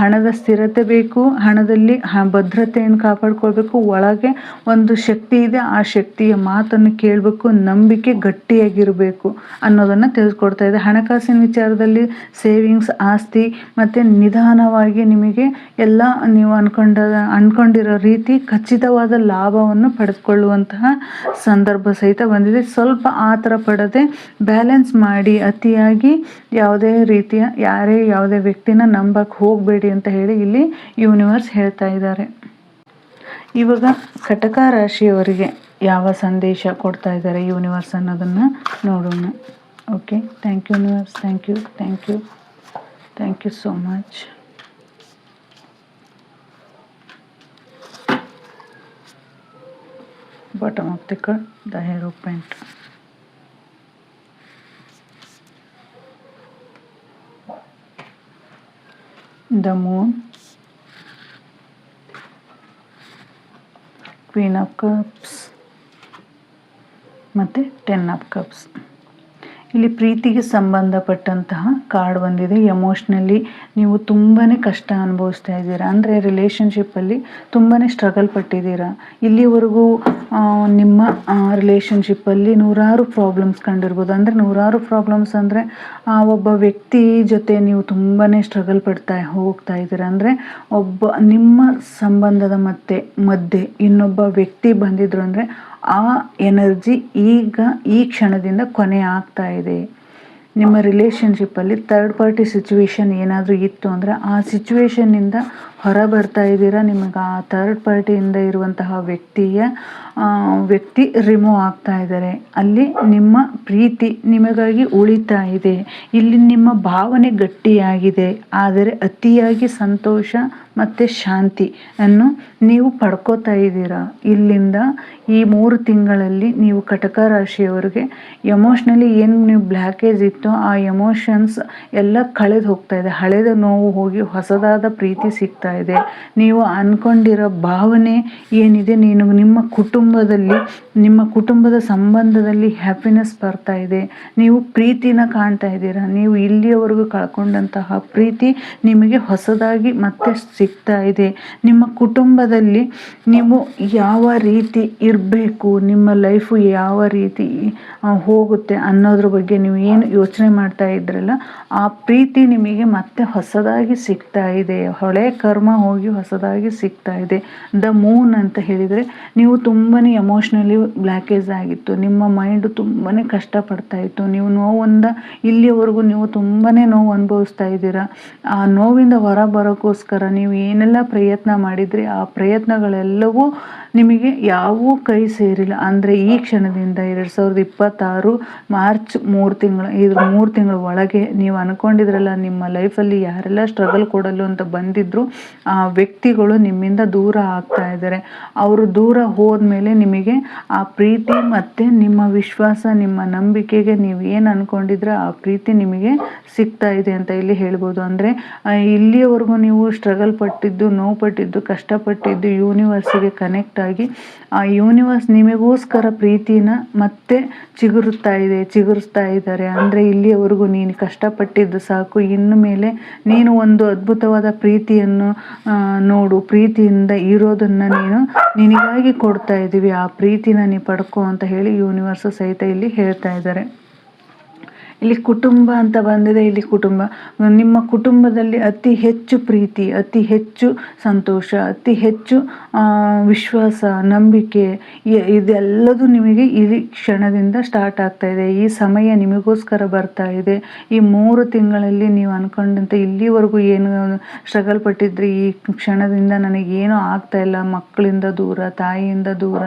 ಹಣದ ಸ್ಥಿರತೆ ಬೇಕು, ಹಣದಲ್ಲಿ ಭದ್ರತೆಯನ್ನು ಕಾಪಾಡ್ಕೊಳ್ಬೇಕು, ಒಳಗೆ ಒಂದು ಶಕ್ತಿ ಇದೆ, ಆ ಶಕ್ತಿಯ ಮಾತನ್ನು ಕೇಳಬೇಕು, ನಂಬಿಕೆ ಗಟ್ಟಿಯಾಗಿರಬೇಕು ಅನ್ನೋದನ್ನು ತಿಳಿಸ್ಕೊಡ್ತಾ ಇದೆ. ಹಣಕಾಸಿನ ವಿಚಾರದಲ್ಲಿ ಸೇವಿಂಗ್ಸ್ ಆಸ್ತಿ ಮತ್ತು ನಿಧಾನವಾಗಿ ನಿಮಗೆ ಎಲ್ಲ ನೀವು ಅನ್ಕೊಂಡ ಅಂದ್ಕೊಂಡಿರೋ ರೀತಿ ಖಚಿತವಾದ ಲಾಭವನ್ನು ಪಡೆದುಕೊಳ್ಳುವಂತಹ ಸಂದರ್ಭ ಸಹಿತ ಬಂದಿದೆ. ಸ್ವಲ್ಪ ಆತರ ಪಡದೆ ಬ್ಯಾಲೆನ್ಸ್ ಮಾಡಿ, ಅತಿಯಾಗಿ ಯಾವುದೇ ರೀತಿಯ ಯಾರೇ ಯಾವುದೇ ವ್ಯಕ್ತಿನ ನಂಬಕ್ಕೆ ಹೋಗಬೇಡಿ ಅಂತ ಹೇಳಿ ಇಲ್ಲಿ ಯೂನಿವರ್ಸ್ ಹೇಳ್ತಾ ಇದ್ದಾರೆ. ಇವಾಗ ಕಟಕ ರಾಶಿಯವರಿಗೆ ಯಾವ ಸಂದೇಶ ಕೊಡ್ತಾ ಇದ್ದಾರೆ ಯೂನಿವರ್ಸ್ ಅನ್ನೋದನ್ನು ನೋಡೋಣ. Okay thank you universe thank you thank you thank you so much bottom of the card the hero pent the queen of cups. ಮತ್ತು ಟೆನ್ ಆಫ್ ಕಪ್ಸ್ ಇಲ್ಲಿ ಪ್ರೀತಿಗೆ ಸಂಬಂಧಪಟ್ಟಂತಹ ಕಾರ್ಡ್ ಬಂದಿದೆ. ಎಮೋಷ್ನಲಿ ನೀವು ತುಂಬಾ ಕಷ್ಟ ಅನುಭವಿಸ್ತಾ ಇದ್ದೀರಾ? ಅಂದರೆ ರಿಲೇಷನ್ಶಿಪ್ಪಲ್ಲಿ ತುಂಬಾ ಸ್ಟ್ರಗಲ್ ಪಟ್ಟಿದ್ದೀರಾ? ಇಲ್ಲಿವರೆಗೂ ನಿಮ್ಮ ರಿಲೇಷನ್ಶಿಪ್ಪಲ್ಲಿ ನೂರಾರು ಪ್ರಾಬ್ಲಮ್ಸ್ ಕಂಡಿರ್ಬೋದು. ಅಂದರೆ ನೂರಾರು ಪ್ರಾಬ್ಲಮ್ಸ್ ಅಂದರೆ, ಆ, ಒಬ್ಬ ವ್ಯಕ್ತಿ ಜೊತೆ ನೀವು ತುಂಬಾ ಸ್ಟ್ರಗಲ್ ಪಡ್ತಾ ಹೋಗ್ತಾ ಇದ್ದೀರಾ? ಅಂದರೆ ಒಬ್ಬ, ನಿಮ್ಮ ಸಂಬಂಧದ ಮತ್ತೆ, ಮಧ್ಯೆ ಇನ್ನೊಬ್ಬ ವ್ಯಕ್ತಿ ಬಂದಿದ್ರು ಅಂದರೆ, ಆ ಎನರ್ಜಿ ಈಗ ಈ ಕ್ಷಣದಿಂದ ಕೊನೆ ಆಗ್ತಾ ಇದೆ. ನಿಮ್ಮ ರಿಲೇಷನ್ಶಿಪ್ಪಲ್ಲಿ ಥರ್ಡ್ ಪಾರ್ಟಿ ಸಿಚುವೇಶನ್ ಏನಾದರೂ ಇತ್ತು ಅಂದರೆ ಆ ಸಿಚುವೇಶನ್ನಿಂದ ಹೊರ ಬರ್ತಾ ಇದ್ದೀರಾ? ನಿಮಗೆ ಆ ಥರ್ಡ್ ಪಾರ್ಟಿಯಿಂದ ಇರುವಂತಹ ವ್ಯಕ್ತಿಯ ವ್ಯಕ್ತಿ ರಿಮೂವ್ ಆಗ್ತಾ ಇದ್ದಾರೆ. ಅಲ್ಲಿ ನಿಮ್ಮ ಪ್ರೀತಿ ನಿಮಗಾಗಿ ಉಳಿತಾ ಇದೆ. ಇಲ್ಲಿ ನಿಮ್ಮ ಭಾವನೆ ಗಟ್ಟಿಯಾಗಿದೆ. ಆದರೆ ಅತಿಯಾಗಿ ಸಂತೋಷ ಮತ್ತು ಶಾಂತಿಯನ್ನು ನೀವು ಪಡ್ಕೋತಾ ಇದ್ದೀರಾ? ಇಲ್ಲಿಂದ ಈ ಮೂರು ತಿಂಗಳಲ್ಲಿ ನೀವು ಕಟಕ ರಾಶಿಯವರಿಗೆ ಎಮೋಷ್ನಲಿ ಏನು ನೀವು ಬ್ಲ್ಯಾಕೇಜ್ ಇತ್ತು ಆ ಎಮೋಷನ್ಸ್ ಎಲ್ಲ ಕಳೆದು ಹೋಗ್ತಾ ಇದೆ. ಹಳೆದ ನೋವು ಹೋಗಿ ಹೊಸದಾದ ಪ್ರೀತಿ ಸಿಗ್ತಾ ಇದೆ. ನೀವು ಅನ್ಕೊಂಡಿರೋ ಭಾವನೆ ಏನಿದೆ? ನೀನು ನಿಮ್ಮ ಕುಟುಂಬದಲ್ಲಿ, ನಿಮ್ಮ ಕುಟುಂಬದ ಸಂಬಂಧದಲ್ಲಿ ಹ್ಯಾಪಿನೆಸ್ ಬರ್ತಾ ಇದೆ. ನೀವು ಪ್ರೀತಿನ ಕಾಣ್ತಾ ಇದ್ದೀರಾ? ನೀವು ಇಲ್ಲಿಯವರೆಗೂ ಕಳ್ಕೊಂಡಂತಹ ಪ್ರೀತಿ ನಿಮಗೆ ಹೊಸದಾಗಿ ಮತ್ತೆ ಸಿಗ್ತಾ ಇದೆ. ನಿಮ್ಮ ಕುಟುಂಬದಲ್ಲಿ ನೀವು ಯಾವ ರೀತಿ ಇರಬೇಕು? ನಿಮ್ಮ ಲೈಫು ಯಾವ ರೀತಿ ಹೋಗುತ್ತೆ ಅನ್ನೋದ್ರ ಬಗ್ಗೆ ನೀವು ಏನು ಯೋಚನೆ ಮಾಡ್ತಾ ಇದ್ರಲ್ಲ, ಆ ಪ್ರೀತಿ ನಿಮಗೆ ಮತ್ತೆ ಹೊಸದಾಗಿ ಸಿಗ್ತಾ ಇದೆ. ಹೊಳೆ ಕರ್ಮ ಹೋಗಿ ಹೊಸದಾಗಿ ಸಿಗ್ತಾ ಇದೆ. ದ ಮೂನ್ ಅಂತ ಹೇಳಿದರೆ ನೀವು ತುಂಬಾ ಎಮೋಷ್ನಲಿ ಬ್ಲ್ಯಾಕೇಜ್ ಆಗಿತ್ತು. ನಿಮ್ಮ ಮೈಂಡ್ ತುಂಬಾ ಕಷ್ಟಪಡ್ತಾ ಇತ್ತು. ನೀವು ನೋವೊಂದ ಇಲ್ಲಿಯವರೆಗೂ ನೀವು ತುಂಬಾ ನೋವು ಅನುಭವಿಸ್ತಾ ಇದ್ದೀರಾ. ಆ ನೋವಿಂದ ಹೊರ ಬರೋಕ್ಕೋಸ್ಕರ ನೀವು ಏನೆಲ್ಲ ಪ್ರಯತ್ನ ಮಾಡಿದ್ರಿ, ಆ ಪ್ರಯತ್ನಗಳೆಲ್ಲವೂ ನಿಮಗೆ ಯಾವೂ ಕೈ ಸೇರಿಲ್ಲ. ಅಂದರೆ ಈ ಕ್ಷಣದಿಂದ ಎರಡು ಸಾವಿರದ ಇಪ್ಪತ್ತಾರು ಮಾರ್ಚ್ ಮೂರು ತಿಂಗಳು ಇದು ಮೂರು ತಿಂಗಳ ಒಳಗೆ ನೀವು ಅಂದ್ಕೊಂಡಿದ್ರಲ್ಲ ನಿಮ್ಮ ಲೈಫಲ್ಲಿ ಯಾರೆಲ್ಲ ಸ್ಟ್ರಗಲ್ ಕೊಡಲು ಅಂತ ಬಂದಿದ್ರು ವ್ಯಕ್ತಿಗಳು ನಿಮ್ಮಿಂದ ದೂರ ಆಗ್ತಾ ಇದ್ದಾರೆ. ಅವರು ದೂರ ಹೋದ್ಮೇಲೆ ನಿಮಗೆ ಆ ಪ್ರೀತಿ ಮತ್ತು ನಿಮ್ಮ ವಿಶ್ವಾಸ, ನಿಮ್ಮ ನಂಬಿಕೆಗೆ ನೀವು ಏನು ಅಂದ್ಕೊಂಡಿದ್ರೆ ಆ ಪ್ರೀತಿ ನಿಮಗೆ ಸಿಗ್ತಾ ಇದೆ ಅಂತ ಇಲ್ಲಿ ಹೇಳ್ಬೋದು. ಅಂದರೆ ಇಲ್ಲಿಯವರೆಗೂ ನೀವು ಸ್ಟ್ರಗಲ್ ಪಟ್ಟಿದ್ದು, ನೋವು ಪಟ್ಟಿದ್ದು, ಕಷ್ಟಪಟ್ಟಿದ್ದು ಯೂನಿವರ್ಸಿಗೆ ಕನೆಕ್ಟ್ ಆಗಿ ಆ ಯೂನಿವರ್ಸ್ ನಿಮಗೋಸ್ಕರ ಪ್ರೀತಿನ ಮತ್ತೆ ಚಿಗುರುತ್ತಾ ಇದೆ, ಚಿಗುರಿಸ್ತಾ ಇದ್ದಾರೆ. ಅಂದರೆ ಇಲ್ಲಿಯವರೆಗೂ ನೀನು ಕಷ್ಟಪಟ್ಟಿದ್ದು ಸಾಕು. ಇನ್ನು ಮೇಲೆ ನೀನು ಒಂದು ಅದ್ಭುತವಾದ ಪ್ರೀತಿಯನ್ನು ನೋಡು. ಪ್ರೀತಿಯಿಂದ ಇರೋದನ್ನು ನೀನು ನಿನಗಾಗಿ ಕೊಡ್ತಾ ಇದ್ದೀವಿ ಆ ಪ್ರೀತಿನ ನೀ ಪಡ್ಕೊ ಅಂತ ಹೇಳಿ ಯೂನಿವರ್ಸ್ ಸಹಿತ ಇಲ್ಲಿ ಹೇಳ್ತಾ ಇದ್ದಾರೆ. ಇಲ್ಲಿ ಕುಟುಂಬ ಅಂತ ಬಂದಿದೆ, ಇಲ್ಲಿ ಕುಟುಂಬ. ನಿಮ್ಮ ಕುಟುಂಬದಲ್ಲಿ ಅತಿ ಹೆಚ್ಚು ಪ್ರೀತಿ, ಅತಿ ಹೆಚ್ಚು ಸಂತೋಷ, ಅತಿ ಹೆಚ್ಚು ವಿಶ್ವಾಸ, ನಂಬಿಕೆ ಇದೆಲ್ಲದೂ ನಿಮಗೆ ಈ ಕ್ಷಣದಿಂದ ಸ್ಟಾರ್ಟ್ ಆಗ್ತಾ ಇದೆ. ಈ ಸಮಯ ನಿಮಗೋಸ್ಕರ ಬರ್ತಾ ಇದೆ. ಈ ಮೂರು ತಿಂಗಳಲ್ಲಿ ನೀವು ಅಂದ್ಕೊಂಡಂತೆ ಇಲ್ಲಿವರೆಗೂ ಏನು ಸ್ಟ್ರಗಲ್ ಪಟ್ಟಿದ್ರಿ? ಈ ಕ್ಷಣದಿಂದ ನನಗೇನು ಆಗ್ತಾ ಇಲ್ಲ. ಮಕ್ಕಳಿಂದ ದೂರ, ತಾಯಿಯಿಂದ ದೂರ,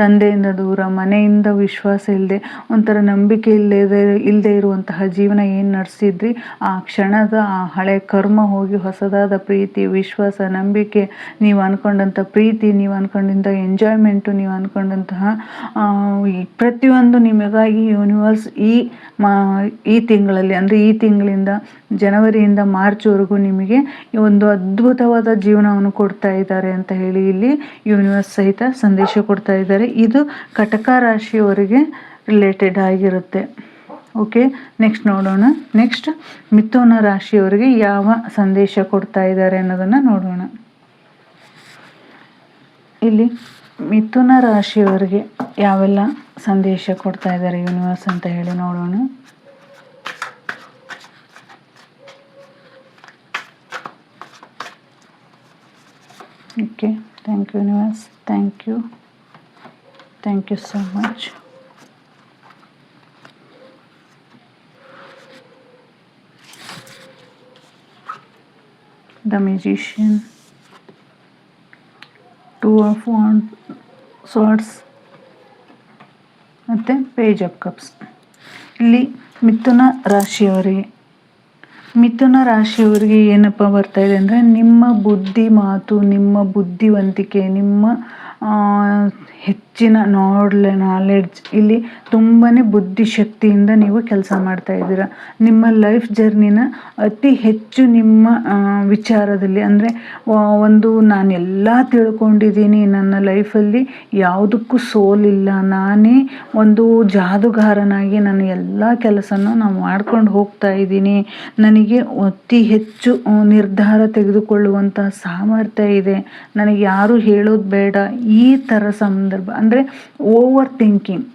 ತಂದೆಯಿಂದ ದೂರ, ಮನೆಯಿಂದ ವಿಶ್ವಾಸ ಇಲ್ಲದೆ ಒಂಥರ ನಂಬಿಕೆ ಇಲ್ಲದೆ ಇಲ್ಲದೆ ಇರುವ ಇರುವಂತಹ ಜೀವನ ಏನು ನಡೆಸಿದ್ರಿ? ಆ ಕ್ಷಣದ ಆ ಹಳೆ ಕರ್ಮ ಹೋಗಿ ಹೊಸದಾದ ಪ್ರೀತಿ, ವಿಶ್ವಾಸ, ನಂಬಿಕೆ ನೀವು ಅಂದ್ಕೊಂಡಂಥ ಪ್ರೀತಿ, ನೀವು ಅಂದ್ಕೊಂಡಂಥ ಎಂಜಾಯ್ಮೆಂಟು ನೀವು ಅಂದ್ಕೊಂಡಂತಹ ಪ್ರತಿಯೊಂದು ನಿಮಗಾಗಿ ಯೂನಿವರ್ಸ್ ಈ ಮಾ, ಈ ತಿಂಗಳಲ್ಲಿ ಅಂದರೆ ಈ ತಿಂಗಳಿಂದ ಜನವರಿಯಿಂದ ಮಾರ್ಚ್ವರೆಗೂ ನಿಮಗೆ ಒಂದು ಅದ್ಭುತವಾದ ಜೀವನವನ್ನು ಕೊಡ್ತಾ ಇದ್ದಾರೆ ಅಂತ ಹೇಳಿ ಇಲ್ಲಿ ಯೂನಿವರ್ಸ್ ಸಹಿತ ಸಂದೇಶ ಕೊಡ್ತಾ ಇದ್ದಾರೆ. ಇದು ಕಟಕ ರಾಶಿಯವರಿಗೆ ರಿಲೇಟೆಡ್ ಆಗಿರುತ್ತೆ. ಓಕೆ ನೆಕ್ಸ್ಟ್ ನೋಡೋಣ. ನೆಕ್ಸ್ಟ್ ಮಿಥುನ ರಾಶಿಯವರಿಗೆ ಯಾವ ಸಂದೇಶ ಕೊಡ್ತಾ ಇದ್ದಾರೆ ಅನ್ನೋದನ್ನು ನೋಡೋಣ. ಇಲ್ಲಿ ಮಿಥುನ ರಾಶಿಯವರಿಗೆ ಯಾವೆಲ್ಲ ಸಂದೇಶ ಕೊಡ್ತಾ ಇದ್ದಾರೆ ಯೂನಿವರ್ಸ್ ಅಂತ ಹೇಳಿ ನೋಡೋಣ. Okay thank you universe thank you thank you so much the magician. Two of von swords ಮತ್ತು ಪೇಜ್ ಆಫ್ ಕಪ್ಸ್ ಇಲ್ಲಿ ಮಿಥುನ ರಾಶಿಯವರಿಗೆ ಮಿಥುನ ರಾಶಿಯವರಿಗೆ ಏನಪ್ಪ ಬರ್ತಾ ಇದೆ ಅಂದರೆ ನಿಮ್ಮ ಬುದ್ಧಿ ಮಾತು, ನಿಮ್ಮ ಬುದ್ಧಿವಂತಿಕೆ, ನಿಮ್ಮ ಹೆಚ್ಚಿನ ನೋಡ್ಲೆ ನಾಲೆಡ್ಜ್ ಇಲ್ಲಿ ತುಂಬಾ ಬುದ್ಧಿಶಕ್ತಿಯಿಂದ ನೀವು ಕೆಲಸ ಮಾಡ್ತಾ ಇದ್ದೀರ. ನಿಮ್ಮ ಲೈಫ್ ಜರ್ನಿನ ಅತಿ ಹೆಚ್ಚು ನಿಮ್ಮ ವಿಚಾರದಲ್ಲಿ. ಅಂದರೆ ಒಂದು ನಾನು ಎಲ್ಲ ತಿಳ್ಕೊಂಡಿದ್ದೀನಿ. ನನ್ನ ಲೈಫಲ್ಲಿ ಯಾವುದಕ್ಕೂ ಸೋಲಿಲ್ಲ ನಾನೇ ಒಂದು ಜಾದುಗಾರನಾಗಿ ನಾನು ಎಲ್ಲ ಕೆಲಸನೂ ನಾನು ಮಾಡ್ಕೊಂಡು ಹೋಗ್ತಾ ಇದ್ದೀನಿ. ನನಗೆ ಅತಿ ಹೆಚ್ಚು ನಿರ್ಧಾರ ತೆಗೆದುಕೊಳ್ಳುವಂತಹ ಸಾಮರ್ಥ್ಯ ಇದೆ. ನನಗೆ ಯಾರು ಹೇಳೋದು ಬೇಡ. ಈ ಥರ ಸಂದರ್ಭ. ಅಂದರೆ ಓವರ್ ಥಿಂಕಿಂಗ್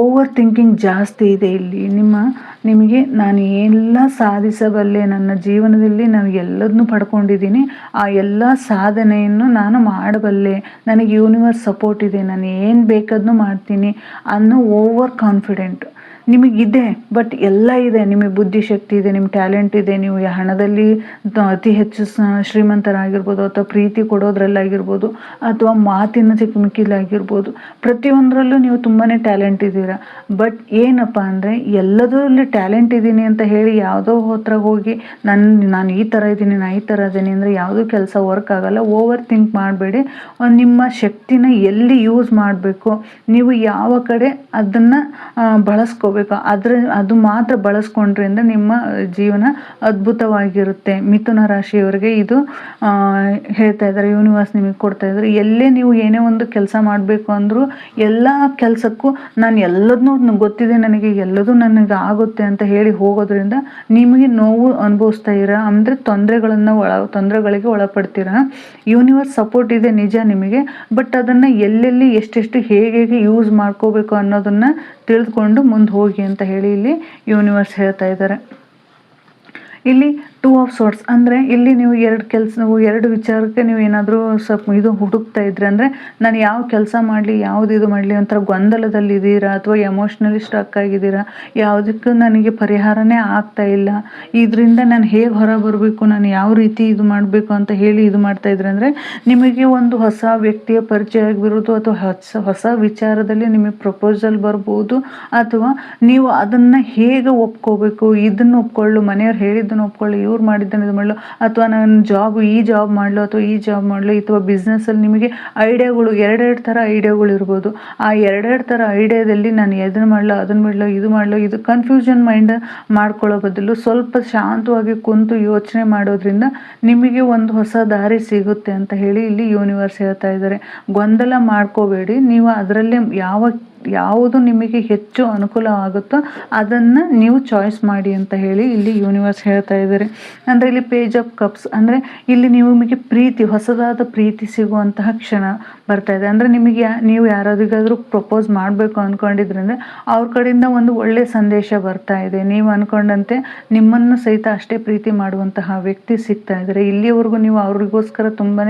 ಓವರ್ ಥಿಂಕಿಂಗ್ ಜಾಸ್ತಿ ಇದೆ ಇಲ್ಲಿ. ನಿಮ್ಮ, ನಿಮಗೆ ನಾನು ಎಲ್ಲ ಸಾಧಿಸಬಲ್ಲೆ, ನನ್ನ ಜೀವನದಲ್ಲಿ ನಾನು ಎಲ್ಲದನ್ನೂ ಪಡ್ಕೊಂಡಿದ್ದೀನಿ. ಆ ಎಲ್ಲ ಸಾಧನೆಯನ್ನು ನಾನು ಮಾಡಬಲ್ಲೆ. ನನಗೆ ಯೂನಿವರ್ಸ್ ಸಪೋರ್ಟ್ ಇದೆ. ನಾನು ಏನು ಬೇಕಾದ್ನೂ ಮಾಡ್ತೀನಿ ಅನ್ನೋ ಓವರ್ ಕಾನ್ಫಿಡೆಂಟ್ ನಿಮಗಿದೆ ಬಟ್ ಎಲ್ಲ ಇದೆ. ನಿಮಗೆ ಬುದ್ಧಿಶಕ್ತಿ ಇದೆ ನಿಮ್ಮ ಟ್ಯಾಲೆಂಟ್ ಇದೆ, ನೀವು ಹಣದಲ್ಲಿ ಅತಿ ಹೆಚ್ಚು ಶ್ರೀಮಂತರಾಗಿರ್ಬೋದು ಅಥವಾ ಪ್ರೀತಿ ಕೊಡೋದ್ರಲ್ಲಾಗಿರ್ಬೋದು ಅಥವಾ ಮಾತಿನ ಚಿಕ್ಕಮಿಕ್ಕಿಲಾಗಿರ್ಬೋದು ಪ್ರತಿಯೊಂದರಲ್ಲೂ ನೀವು ತುಂಬಾ ಟ್ಯಾಲೆಂಟ್ ಇದ್ದೀರಾ. ಬಟ್ ಏನಪ್ಪ ಅಂದರೆ, ಎಲ್ಲದರಲ್ಲಿ ಟ್ಯಾಲೆಂಟ್ ಇದ್ದೀನಿ ಅಂತ ಹೇಳಿ ಯಾವುದೋ ಹತ್ರ ಹೋಗಿ ನನ್ನ ನಾನು ಈ ಥರ ಇದ್ದೀನಿ ನಾನು ಈ ಥರ ಇದ್ದೀನಿ ಅಂದರೆ ಯಾವುದೂ ಕೆಲಸ ವರ್ಕ್ ಆಗಲ್ಲ. ಓವರ್ ಥಿಂಕ್ ಮಾಡಬೇಡಿ ನಿಮ್ಮ ಶಕ್ತಿನ ಎಲ್ಲಿ ಯೂಸ್ ಮಾಡಬೇಕು? ನೀವು ಯಾವ ಕಡೆ ಅದನ್ನು ಬಳಸ್ಕೋ ಮಾಡ್ಕೋಬೇಕು ಅದ್ರ ಅದು ಮಾತ್ರ ಬಳಸ್ಕೊಂಡ್ರಿಂದ ನಿಮ್ಮ ಜೀವನ ಅದ್ಭುತವಾಗಿರುತ್ತೆ. ಮಿಥುನ ರಾಶಿಯವರಿಗೆ ಇದು ಹೇಳ್ತಾ ಇದ್ದಾರೆ. ಯೂನಿವರ್ಸ್ ನಿಮಗೆ ಕೊಡ್ತಾ ಇದ್ದಾರೆ. ಎಲ್ಲೇ ನೀವು ಏನೇ ಒಂದು ಕೆಲಸ ಮಾಡಬೇಕು ಅಂದರೂ ಎಲ್ಲ ಕೆಲಸಕ್ಕೂ ನಾನು ಎಲ್ಲದನ್ನೂ ಗೊತ್ತಿದೆ, ನನಗೆ ಎಲ್ಲದೂ ನನಗೆ ಆಗುತ್ತೆ ಅಂತ ಹೇಳಿ ಹೋಗೋದ್ರಿಂದ ನಿಮಗೆ ನೋವು ಅನುಭವಿಸ್ತಾ ಇರ. ಅಂದರೆ ತೊಂದರೆಗಳನ್ನು ಒಳ, ತೊಂದರೆಗಳಿಗೆ ಒಳಪಡ್ತೀರ. ಯೂನಿವರ್ಸ್ ಸಪೋರ್ಟ್ ಇದೆ ನಿಜ ನಿಮಗೆ. ಬಟ್ ಅದನ್ನು ಎಲ್ಲೆಲ್ಲಿ ಎಷ್ಟೆಷ್ಟು ಹೇಗೆ ಹೇಗೆ ಯೂಸ್ ಮಾಡ್ಕೋಬೇಕು ಅನ್ನೋದನ್ನು ತಿಳಿದುಕೊಂಡು ಮುಂದೆ ಅಂತ ಹೇಳಿ ಇಲ್ಲಿ ಯೂನಿವರ್ಸ್ ಹೇಳ್ತಾ ಇದ್ದಾರೆ. ಇಲ್ಲಿ ಟೂ ಆಫ್ ಸೋರ್ಟ್ಸ್ ಅಂದರೆ ಇಲ್ಲಿ ನೀವು ಎರಡು ಕೆಲಸ ಎರಡು ವಿಚಾರಕ್ಕೆ ನೀವು ಏನಾದರೂ ಸ್ವಲ್ಪ ಇದು ಹುಡುಕ್ತಾ ಇದ್ರೆ ಅಂದರೆ ನಾನು ಯಾವ ಕೆಲಸ ಮಾಡಲಿ, ಯಾವ್ದು ಇದು ಮಾಡಲಿ ಒಂಥರ ಗೊಂದಲದಲ್ಲಿದ್ದೀರಾ ಅಥವಾ ಎಮೋಷ್ನಲಿ ಸ್ಟಕ್ ಆಗಿದ್ದೀರಾ? ಯಾವುದಕ್ಕೂ ನನಗೆ ಪರಿಹಾರನೇ ಆಗ್ತಾ ಇಲ್ಲ. ಇದರಿಂದ ನಾನು ಹೇಗೆ ಹೊರ ಬರಬೇಕು ನಾನು ಯಾವ ರೀತಿ ಇದು ಮಾಡಬೇಕು ಅಂತ ಹೇಳಿ ಇದು ಮಾಡ್ತಾ ಇದ್ರೆ ಅಂದರೆ ನಿಮಗೆ ಒಂದು ಹೊಸ ವ್ಯಕ್ತಿಯ ಪರಿಚಯ ಆಗಿರೋದು ಅಥವಾ ಹೊಸ ಹೊಸ ವಿಚಾರದಲ್ಲಿ ನಿಮಗೆ ಪ್ರಪೋಸಲ್ ಬರ್ಬೋದು ಅಥವಾ ನೀವು ಅದನ್ನು ಹೇಗೆ ಒಪ್ಕೋಬೇಕು, ಇದನ್ನು ಒಪ್ಕೊಳ್ಳು, ಮನೆಯವ್ರು ಹೇಳಿದ್ದನ್ನು ಒಪ್ಕೊಳ್ಳಿ ಇವ್ರು ಮಾಡಿದ್ದಾನೆ ಇದು ಮಾಡಲು. ಅಥವಾ ನಾನು ಜಾಬ್ ಈ ಜಾಬ್ ಮಾಡಲು ಅಥವಾ ಈ ಜಾಬ್ ಮಾಡಲು, ಅಥವಾ ಬಿಸ್ನೆಸ್ಸಲ್ಲಿ ನಿಮಗೆ ಐಡಿಯಾಗಳು ಎರಡೆರಡು ಥರ ಐಡಿಯಾಗಳು ಇರ್ಬೋದು. ಆ ಎರಡೆರಡು ಥರ ಐಡಿಯಾದಲ್ಲಿ ನಾನು ಎದನ್ನು ಮಾಡಲು ಅದನ್ನು ಮಾಡಲು, ಇದು ಮಾಡಲು, ಇದು ಕನ್ಫ್ಯೂಷನ್ ಮೈಂಡ್ ಮಾಡ್ಕೊಳ್ಳೋ ಬದಲು ಸ್ವಲ್ಪ ಶಾಂತವಾಗಿ ಕುಂತು ಯೋಚನೆ ಮಾಡೋದ್ರಿಂದ ನಿಮಗೆ ಒಂದು ಹೊಸ ದಾರಿ ಸಿಗುತ್ತೆ ಅಂತ ಹೇಳಿ ಇಲ್ಲಿ ಯೂನಿವರ್ಸ್ ಹೇಳ್ತಾ ಇದ್ದಾರೆ. ಗೊಂದಲ ಮಾಡ್ಕೋಬೇಡಿ, ನೀವು ಅದರಲ್ಲೇ ಯಾವ ಯಾವುದು ನಿಮಗೆ ಹೆಚ್ಚು ಅನುಕೂಲ ಆಗುತ್ತೋ ಅದನ್ನು ನೀವು ಚಾಯ್ಸ್ ಮಾಡಿ ಅಂತ ಹೇಳಿ ಇಲ್ಲಿ ಯೂನಿವರ್ಸ್ ಹೇಳ್ತಾ ಇದ್ದಾರೆ. ಅಂದರೆ ಇಲ್ಲಿ ಪೇಜ್ ಆಫ್ ಕಪ್ಸ್ ಅಂದರೆ ಇಲ್ಲಿ ನಿಮಗೆ ಪ್ರೀತಿ, ಹೊಸದಾದ ಪ್ರೀತಿ ಸಿಗುವಂತಹ ಕ್ಷಣ. ಬರ್ತಾ ಇದೆ. ಅಂದರೆ ನಿಮಗೆ ನೀವು ಯಾರಾದ್ರಿಗಾದರೂ ಪ್ರಪೋಸ್ ಮಾಡಬೇಕು ಅಂದ್ಕೊಂಡಿದ್ರೆ ಅಂದರೆ ಅವ್ರ ಕಡೆಯಿಂದ ಒಂದು ಒಳ್ಳೆಯ ಸಂದೇಶ ಬರ್ತಾ ಇದೆ. ನೀವು ಅಂದ್ಕೊಂಡಂತೆ ನಿಮ್ಮನ್ನು ಸಹಿತ ಅಷ್ಟೇ ಪ್ರೀತಿ ಮಾಡುವಂತಹ ವ್ಯಕ್ತಿ ಸಿಗ್ತಾ ಇದ್ದಾರೆ. ಇಲ್ಲಿವರೆಗೂ ನೀವು ಅವ್ರಿಗೋಸ್ಕರ ತುಂಬಾ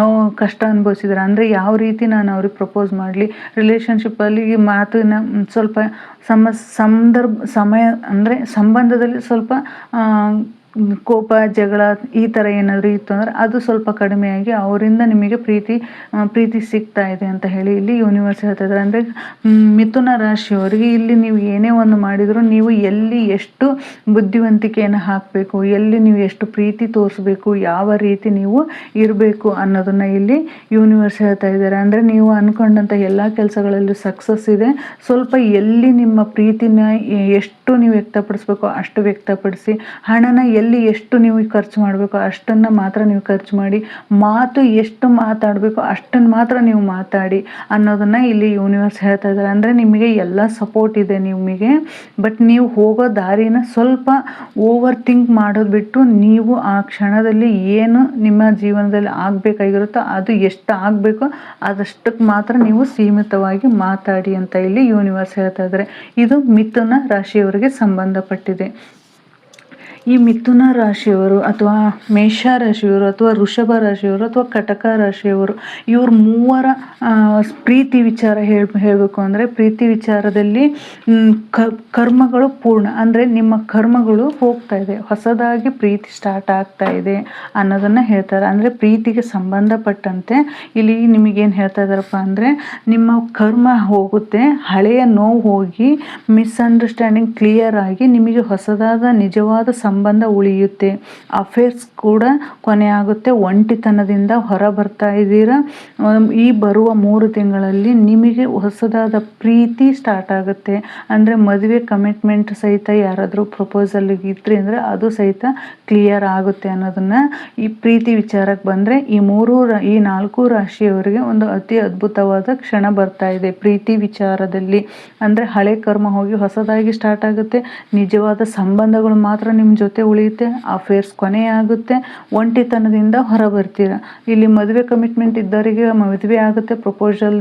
ನೋವು, ಕಷ್ಟ ಅನುಭವಿಸಿದ್ರೆ ಅಂದರೆ ಯಾವ ರೀತಿ ನಾನು ಅವ್ರಿಗೆ ಪ್ರಪೋಸ್ ಮಾಡಲಿ? ರಿಲೇಷನ್ಶಿಪ್ಪಲ್ಲಿ ಮಾತಿನ ಸ್ವಲ್ಪ ಸಮ ಸಂದರ್ಭ ಸಮಯ ಅಂದರೆ ಸಂಬಂಧದಲ್ಲಿ ಸ್ವಲ್ಪ ಕೋಪ, ಜಗಳ ಈ ಥರ ಏನಾದರೂ ಇತ್ತು ಅಂದರೆ ಅದು ಸ್ವಲ್ಪ ಕಡಿಮೆಯಾಗಿ ಅವರಿಂದ ನಿಮಗೆ ಪ್ರೀತಿ ಪ್ರೀತಿ ಸಿಗ್ತಾ ಇದೆ ಅಂತ ಹೇಳಿ ಇಲ್ಲಿ ಯೂನಿವರ್ಸ್ ಹೇಳ್ತಾ ಇದ್ದಾರೆ. ಅಂದರೆ ಮಿಥುನ ರಾಶಿಯವರಿಗೆ ಇಲ್ಲಿ ನೀವು ಏನೇ ಒಂದು ಮಾಡಿದರೂ ನೀವು ಎಲ್ಲಿ ಎಷ್ಟು ಬುದ್ಧಿವಂತಿಕೆಯನ್ನು ಹಾಕಬೇಕು, ಎಲ್ಲಿ ನೀವು ಎಷ್ಟು ಪ್ರೀತಿ ತೋರಿಸ್ಬೇಕು, ಯಾವ ರೀತಿ ನೀವು ಇರಬೇಕು ಅನ್ನೋದನ್ನು ಇಲ್ಲಿ ಯೂನಿವರ್ಸ್ ಹೇಳ್ತಾ ಇದ್ದಾರೆ. ಅಂದರೆ ನೀವು ಅಂದ್ಕೊಂಡಂಥ ಎಲ್ಲ ಕೆಲಸಗಳಲ್ಲೂ ಸಕ್ಸಸ್ ಇದೆ. ಸ್ವಲ್ಪ ಎಲ್ಲಿ ನಿಮ್ಮ ಪ್ರೀತಿನ ಎಷ್ಟು ನೀವು ವ್ಯಕ್ತಪಡಿಸ್ಬೇಕು ಅಷ್ಟು ವ್ಯಕ್ತಪಡಿಸಿ, ಹಣನ ಎಲ್ಲಿ ಎಲ್ಲಿ ಎಷ್ಟು ನೀವು ಖರ್ಚು ಮಾಡಬೇಕು ಅಷ್ಟನ್ನು ಮಾತ್ರ ನೀವು ಖರ್ಚು ಮಾಡಿ, ಮಾತು ಎಷ್ಟು ಮಾತಾಡಬೇಕು ಅಷ್ಟನ್ನು ಮಾತ್ರ ನೀವು ಮಾತಾಡಿ ಅನ್ನೋದನ್ನು ಇಲ್ಲಿ ಯೂನಿವರ್ಸ್ ಹೇಳ್ತಾ ಇದ್ದಾರೆ. ಅಂದರೆ ನಿಮಗೆ ಎಲ್ಲ ಸಪೋರ್ಟ್ ಇದೆ ನಿಮಗೆ ಬಟ್ ನೀವು ಹೋಗೋ ದಾರಿನ ಸ್ವಲ್ಪ ಓವರ್ ಥಿಂಕ್ ಮಾಡೋದು ಬಿಟ್ಟು ನೀವು ಆ ಕ್ಷಣದಲ್ಲಿ ಏನು ನಿಮ್ಮ ಜೀವನದಲ್ಲಿ ಆಗಬೇಕಾಗಿರುತ್ತೋ ಅದು ಎಷ್ಟು ಆಗಬೇಕೋ ಅದಷ್ಟಕ್ಕೆ ಮಾತ್ರ ನೀವು ಸೀಮಿತವಾಗಿ ಮಾತಾಡಿ ಅಂತ ಇಲ್ಲಿ ಯೂನಿವರ್ಸ್ ಹೇಳ್ತಾ ಇದ್ದಾರೆ. ಇದು ಮಿಥುನ ರಾಶಿಯವರಿಗೆ ಸಂಬಂಧಪಟ್ಟಿದೆ. ಈ ಮಿಥುನ ರಾಶಿಯವರು ಅಥವಾ ಮೇಷ ರಾಶಿಯವರು ಅಥವಾ ವೃಷಭ ರಾಶಿಯವರು ಅಥವಾ ಕಟಕ ರಾಶಿಯವರು, ಇವ್ರ ಮೂವರ ಪ್ರೀತಿ ವಿಚಾರ ಹೇಳ, ಹೇಳಬೇಕು ಅಂದರೆ ಪ್ರೀತಿ ವಿಚಾರದಲ್ಲಿ ಕರ್ಮಗಳು ಪೂರ್ಣ ಅಂದರೆ ನಿಮ್ಮ ಕರ್ಮಗಳು ಹೋಗ್ತಾ ಇದೆ, ಹೊಸದಾಗಿ ಪ್ರೀತಿ ಸ್ಟಾರ್ಟ್ ಆಗ್ತಾ ಇದೆ ಅನ್ನೋದನ್ನು ಹೇಳ್ತಾರೆ. ಅಂದರೆ ಪ್ರೀತಿಗೆ ಸಂಬಂಧಪಟ್ಟಂತೆ ಇಲ್ಲಿ ನಿಮಗೇನು ಹೇಳ್ತಾ ಇದ್ದಾರಪ್ಪ ಅಂದರೆ ನಿಮ್ಮ ಕರ್ಮ ಹೋಗುತ್ತೆ, ಹಳೆಯ ನೋವು ಹೋಗಿ ಮಿಸ್ಅಂಡರ್ಸ್ಟ್ಯಾಂಡಿಂಗ್ ಕ್ಲಿಯರ್ ಆಗಿ ನಿಮಗೆ ಹೊಸದಾದ ನಿಜವಾದ ಸಂಬಂಧ ಉಳಿಯುತ್ತೆ. ಅಫೇರ್ಸ್ ಕೂಡ ಕೊನೆಯಾಗುತ್ತೆ. ಒಂಟಿತನದಿಂದ ಹೊರ ಬರ್ತಾ ಇದ್ದೀರಾ ಈ ಬರುವ ಮೂರು ತಿಂಗಳಲ್ಲಿ ನಿಮಗೆ ಹೊಸದಾದ ಪ್ರೀತಿ ಸ್ಟಾರ್ಟ್ ಆಗುತ್ತೆ. ಅಂದರೆ ಮದುವೆ ಕಮಿಟ್ಮೆಂಟ್ ಸಹಿತ ಯಾರಾದರೂ ಪ್ರಪೋಸಲ್ ಇದ್ರಿ ಅಂದರೆ ಅದು ಸಹಿತ ಕ್ಲಿಯರ್ ಆಗುತ್ತೆ ಅನ್ನೋದನ್ನು ಈ ಪ್ರೀತಿ ವಿಚಾರಕ್ಕೆ ಬಂದರೆ ಈ ಮೂರು ಈ ನಾಲ್ಕು ರಾಶಿಯವರಿಗೆ ಒಂದು ಅತಿ ಅದ್ಭುತವಾದ ಕ್ಷಣ ಬರ್ತಾ ಇದೆ ಪ್ರೀತಿ ವಿಚಾರದಲ್ಲಿ. ಅಂದರೆ ಹಳೆ ಕರ್ಮ ಹೋಗಿ ಹೊಸದಾಗಿ ಸ್ಟಾರ್ಟ್ ಆಗುತ್ತೆ. ನಿಜವಾದ ಸಂಬಂಧಗಳು ಮಾತ್ರ ನಿಮ್ಮ ಜೊತೆ ಉಳಿಯುತ್ತೆ ಅಫೇರ್ಸ್ ಕೊನೆಯಾಗುತ್ತೆ ಒಂಟಿತನದಿಂದ ಹೊರ ಬರ್ತೀರ ಇಲ್ಲಿ ಮದುವೆ ಕಮಿಟ್ಮೆಂಟ್ ಇದ್ದವರಿಗೆ ಮದುವೆ ಆಗುತ್ತೆ ಪ್ರಪೋಸಲ್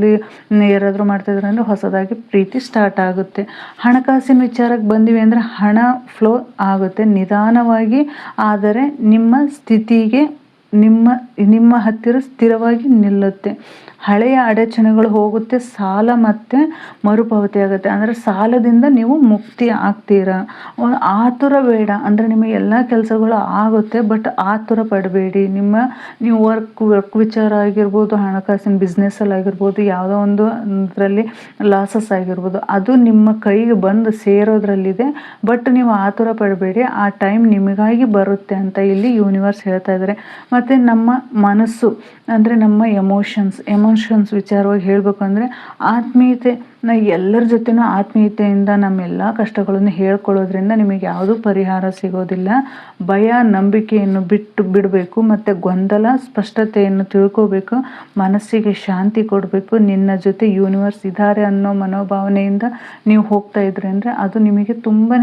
ಯಾರಾದರೂ ಮಾಡ್ತಿದ್ರೆ ಅಂದರೆ ಹೊಸದಾಗಿ ಪ್ರೀತಿ ಸ್ಟಾರ್ಟ್ ಆಗುತ್ತೆ. ಹಣಕಾಸಿನ ವಿಚಾರಕ್ಕೆ ಬಂದಿವೆ ಅಂದರೆ ಹಣ ಫ್ಲೋ ಆಗುತ್ತೆ ನಿಧಾನವಾಗಿ, ಆದರೆ ನಿಮ್ಮ ಸ್ಥಿತಿಗೆ ನಿಮ್ಮ ನಿಮ್ಮ ಹತ್ತಿರ ಸ್ಥಿರವಾಗಿ ನಿಲ್ಲುತ್ತೆ. ಹಳೆಯ ಅಡಚಣೆಗಳು ಹೋಗುತ್ತೆ, ಸಾಲ ಮತ್ತೆ ಮರುಪಾವತಿ ಆಗುತ್ತೆ. ಅಂದರೆ ಸಾಲದಿಂದ ನೀವು ಮುಕ್ತಿ ಆಗ್ತೀರಾ? ಆತುರ ಬೇಡ. ಅಂದರೆ ನಿಮಗೆ ಎಲ್ಲ ಕೆಲಸಗಳು ಆಗುತ್ತೆ, ಬಟ್ ಆತುರ ಪಡಬೇಡಿ. ನಿಮ್ಮ ನೀವು ವರ್ಕ್ ವರ್ಕ್ ವಿಚಾರ ಆಗಿರ್ಬೋದು, ಹಣಕಾಸಿನ ಬಿಸ್ನೆಸ್ಸಲ್ಲಿ ಆಗಿರ್ಬೋದು, ಯಾವುದೋ ಒಂದು ಇದರಲ್ಲಿ ಲಾಸಸ್ ಆಗಿರ್ಬೋದು, ಅದು ನಿಮ್ಮ ಕೈಗೆ ಬಂದು ಸೇರೋದ್ರಲ್ಲಿದೆ. ಬಟ್ ನೀವು ಆತುರ ಪಡಬೇಡಿ. ಆ ಟೈಮ್ ನಿಮಗಾಗಿ ಬರುತ್ತೆ ಅಂತ ಇಲ್ಲಿ ಯೂನಿವರ್ಸ್ ಹೇಳ್ತಾ ಇದ್ದಾರೆ. ಮತ್ತು ನಮ್ಮ ಮನಸ್ಸು, ಅಂದರೆ ನಮ್ಮ ಎಮೋಷನ್ಸ್ ಎಮೋಷನ್ಸ್ ವಿಚಾರವಾಗಿ ಹೇಳಬೇಕಂದ್ರೆ ಆತ್ಮೀಯತೆ, ನಾ ಎಲ್ಲರ ಜೊತೆನೂ ಆತ್ಮೀಯತೆಯಿಂದ ನಮ್ಮೆಲ್ಲ ಕಷ್ಟಗಳನ್ನು ಹೇಳ್ಕೊಳ್ಳೋದ್ರಿಂದ ನಿಮಗೆ ಯಾವುದೂ ಪರಿಹಾರ ಸಿಗೋದಿಲ್ಲ. ಭಯ, ನಂಬಿಕೆಯನ್ನು ಬಿಟ್ಟು ಬಿಡಬೇಕು, ಮತ್ತು ಗೊಂದಲ, ಸ್ಪಷ್ಟತೆಯನ್ನು ತಿಳ್ಕೋಬೇಕು, ಮನಸ್ಸಿಗೆ ಶಾಂತಿ ಕೊಡಬೇಕು. ನಿನ್ನ ಜೊತೆ ಯೂನಿವರ್ಸ್ ಇದ್ದಾರೆ ಅನ್ನೋ ಮನೋಭಾವನೆಯಿಂದ ನೀವು ಹೋಗ್ತಾ ಇದ್ರಿ ಅಂದರೆ ಅದು ನಿಮಗೆ ತುಂಬಾ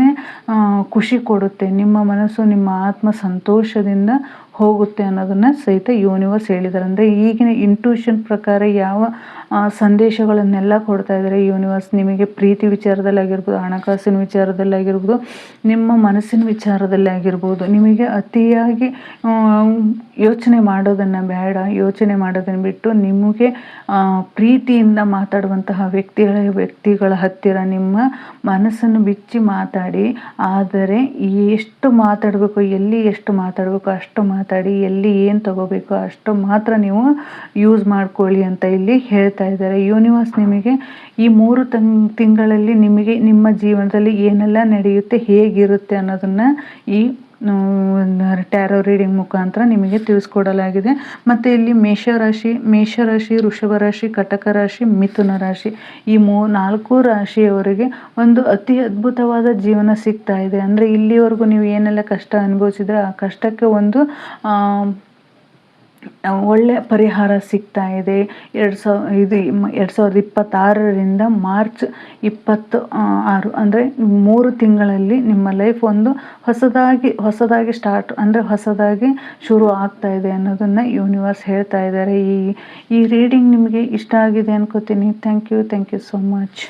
ಖುಷಿ ಕೊಡುತ್ತೆ. ನಿಮ್ಮ ಮನಸ್ಸು ನಿಮ್ಮ ಆತ್ಮ ಸಂತೋಷದಿಂದ ಹೋಗುತ್ತೆ ಅನ್ನೋದನ್ನು ಸಹಿತ ಯೂನಿವರ್ಸ್ ಹೇಳಿದ್ದಾರೆ. ಅಂದರೆ ಈಗಿನ ಇಂಟ್ಯೂಷನ್ ಪ್ರಕಾರ ಯಾವ ಸಂದೇಶಗಳನ್ನೆಲ್ಲ ಕೊಡ್ತಾ ಇದ್ದಾರೆ. ಯೂನಿವರ್ಸ್ ನಿಮಗೆ ಪ್ರೀತಿ ವಿಚಾರದಲ್ಲಿ ಆಗಿರ್ಬೋದು, ಹಣಕಾಸಿನ ವಿಚಾರದಲ್ಲಿ ಆಗಿರ್ಬೋದು, ನಿಮ್ಮ ಮನಸ್ಸಿನ ವಿಚಾರದಲ್ಲಿ ಆಗಿರ್ಬೋದು, ನಿಮಗೆ ಅತಿಯಾಗಿ ಯೋಚನೆ ಮಾಡೋದನ್ನು ಬೇಡ. ಯೋಚನೆ ಮಾಡೋದನ್ನು ಬಿಟ್ಟು ನಿಮಗೆ ಪ್ರೀತಿಯಿಂದ ಮಾತಾಡುವಂತಹ ವ್ಯಕ್ತಿಗಳ ವ್ಯಕ್ತಿಗಳ ಹತ್ತಿರ ನಿಮ್ಮ ಮನಸ್ಸನ್ನು ಬಿಚ್ಚಿ ಮಾತಾಡಿ. ಆದರೆ ಎಷ್ಟು ಮಾತಾಡಬೇಕು, ಎಲ್ಲಿ ಎಷ್ಟು ಮಾತಾಡಬೇಕು, ಅಷ್ಟು ಮಾತಾಡಿ, ಎಲ್ಲಿ ಏನು ತಗೋಬೇಕು, ಅಷ್ಟು ಮಾತ್ರ ನೀವು ಯೂಸ್ ಮಾಡ್ಕೊಳ್ಳಿ ಅಂತ ಇಲ್ಲಿ ಹೇಳ್ತಾ ಇದ್ದಾರೆ. ಯೂನಿವರ್ಸ್ ನಿಮಗೆ ಈ ಮೂರು ತಿಂಗಳಲ್ಲಿ ನಿಮಗೆ ನಿಮ್ಮ ಜೀವನದಲ್ಲಿ ಏನೆಲ್ಲ ನಡೆಯುತ್ತೆ, ಹೇಗಿರುತ್ತೆ ಅನ್ನೋದನ್ನ ಈ ಟ್ಯಾರೋ ರೀಡಿಂಗ್ ಮುಖಾಂತರ ನಿಮಗೆ ತಿಳಿಸ್ಕೊಡಲಾಗಿದೆ. ಮತ್ತು ಇಲ್ಲಿ ಮೇಷರಾಶಿ ಮೇಷರಾಶಿ ವೃಷಭ ರಾಶಿ, ಕಟಕ ರಾಶಿ, ಮಿಥುನ ರಾಶಿ ಈ ಮೂ, ನಾಲ್ಕು ರಾಶಿಯವರಿಗೆ ಒಂದು ಅತಿ ಅದ್ಭುತವಾದ ಜೀವನ ಸಿಗ್ತಾ ಇದೆ. ಅಂದರೆ ಇಲ್ಲಿವರೆಗೂ ನೀವು ಏನೆಲ್ಲ ಕಷ್ಟ ಅನುಭವಿಸಿದ್ರೆ ಆ ಕಷ್ಟಕ್ಕೆ ಒಂದು ಒಳ್ಳೆಯ ಪರಿಹಾರ ಸಿಗ್ತಾ ಇದೆ. ಎರಡು ಸಾವಿರ ಇದು ಎರಡು ಸಾವಿರದ ಇಪ್ಪತ್ತಾರರಿಂದ ಮಾರ್ಚ್ ಇಪ್ಪತ್ತು ಆರು, ಅಂದರೆ ಮೂರು ತಿಂಗಳಲ್ಲಿ ನಿಮ್ಮ ಲೈಫ್ ಒಂದು ಹೊಸದಾಗಿ ಹೊಸದಾಗಿ ಸ್ಟಾರ್ಟ್, ಅಂದರೆ ಹೊಸದಾಗಿ ಶುರು ಆಗ್ತಾ ಇದೆ ಅನ್ನೋದನ್ನು ಯೂನಿವರ್ಸ್ ಹೇಳ್ತಾ ಇದ್ದಾರೆ. ಈ ಈ ರೀಡಿಂಗ್ ನಿಮಗೆ ಇಷ್ಟ ಆಗಿದೆ ಅನ್ಕೋತೀನಿ. Thank you thank you so much.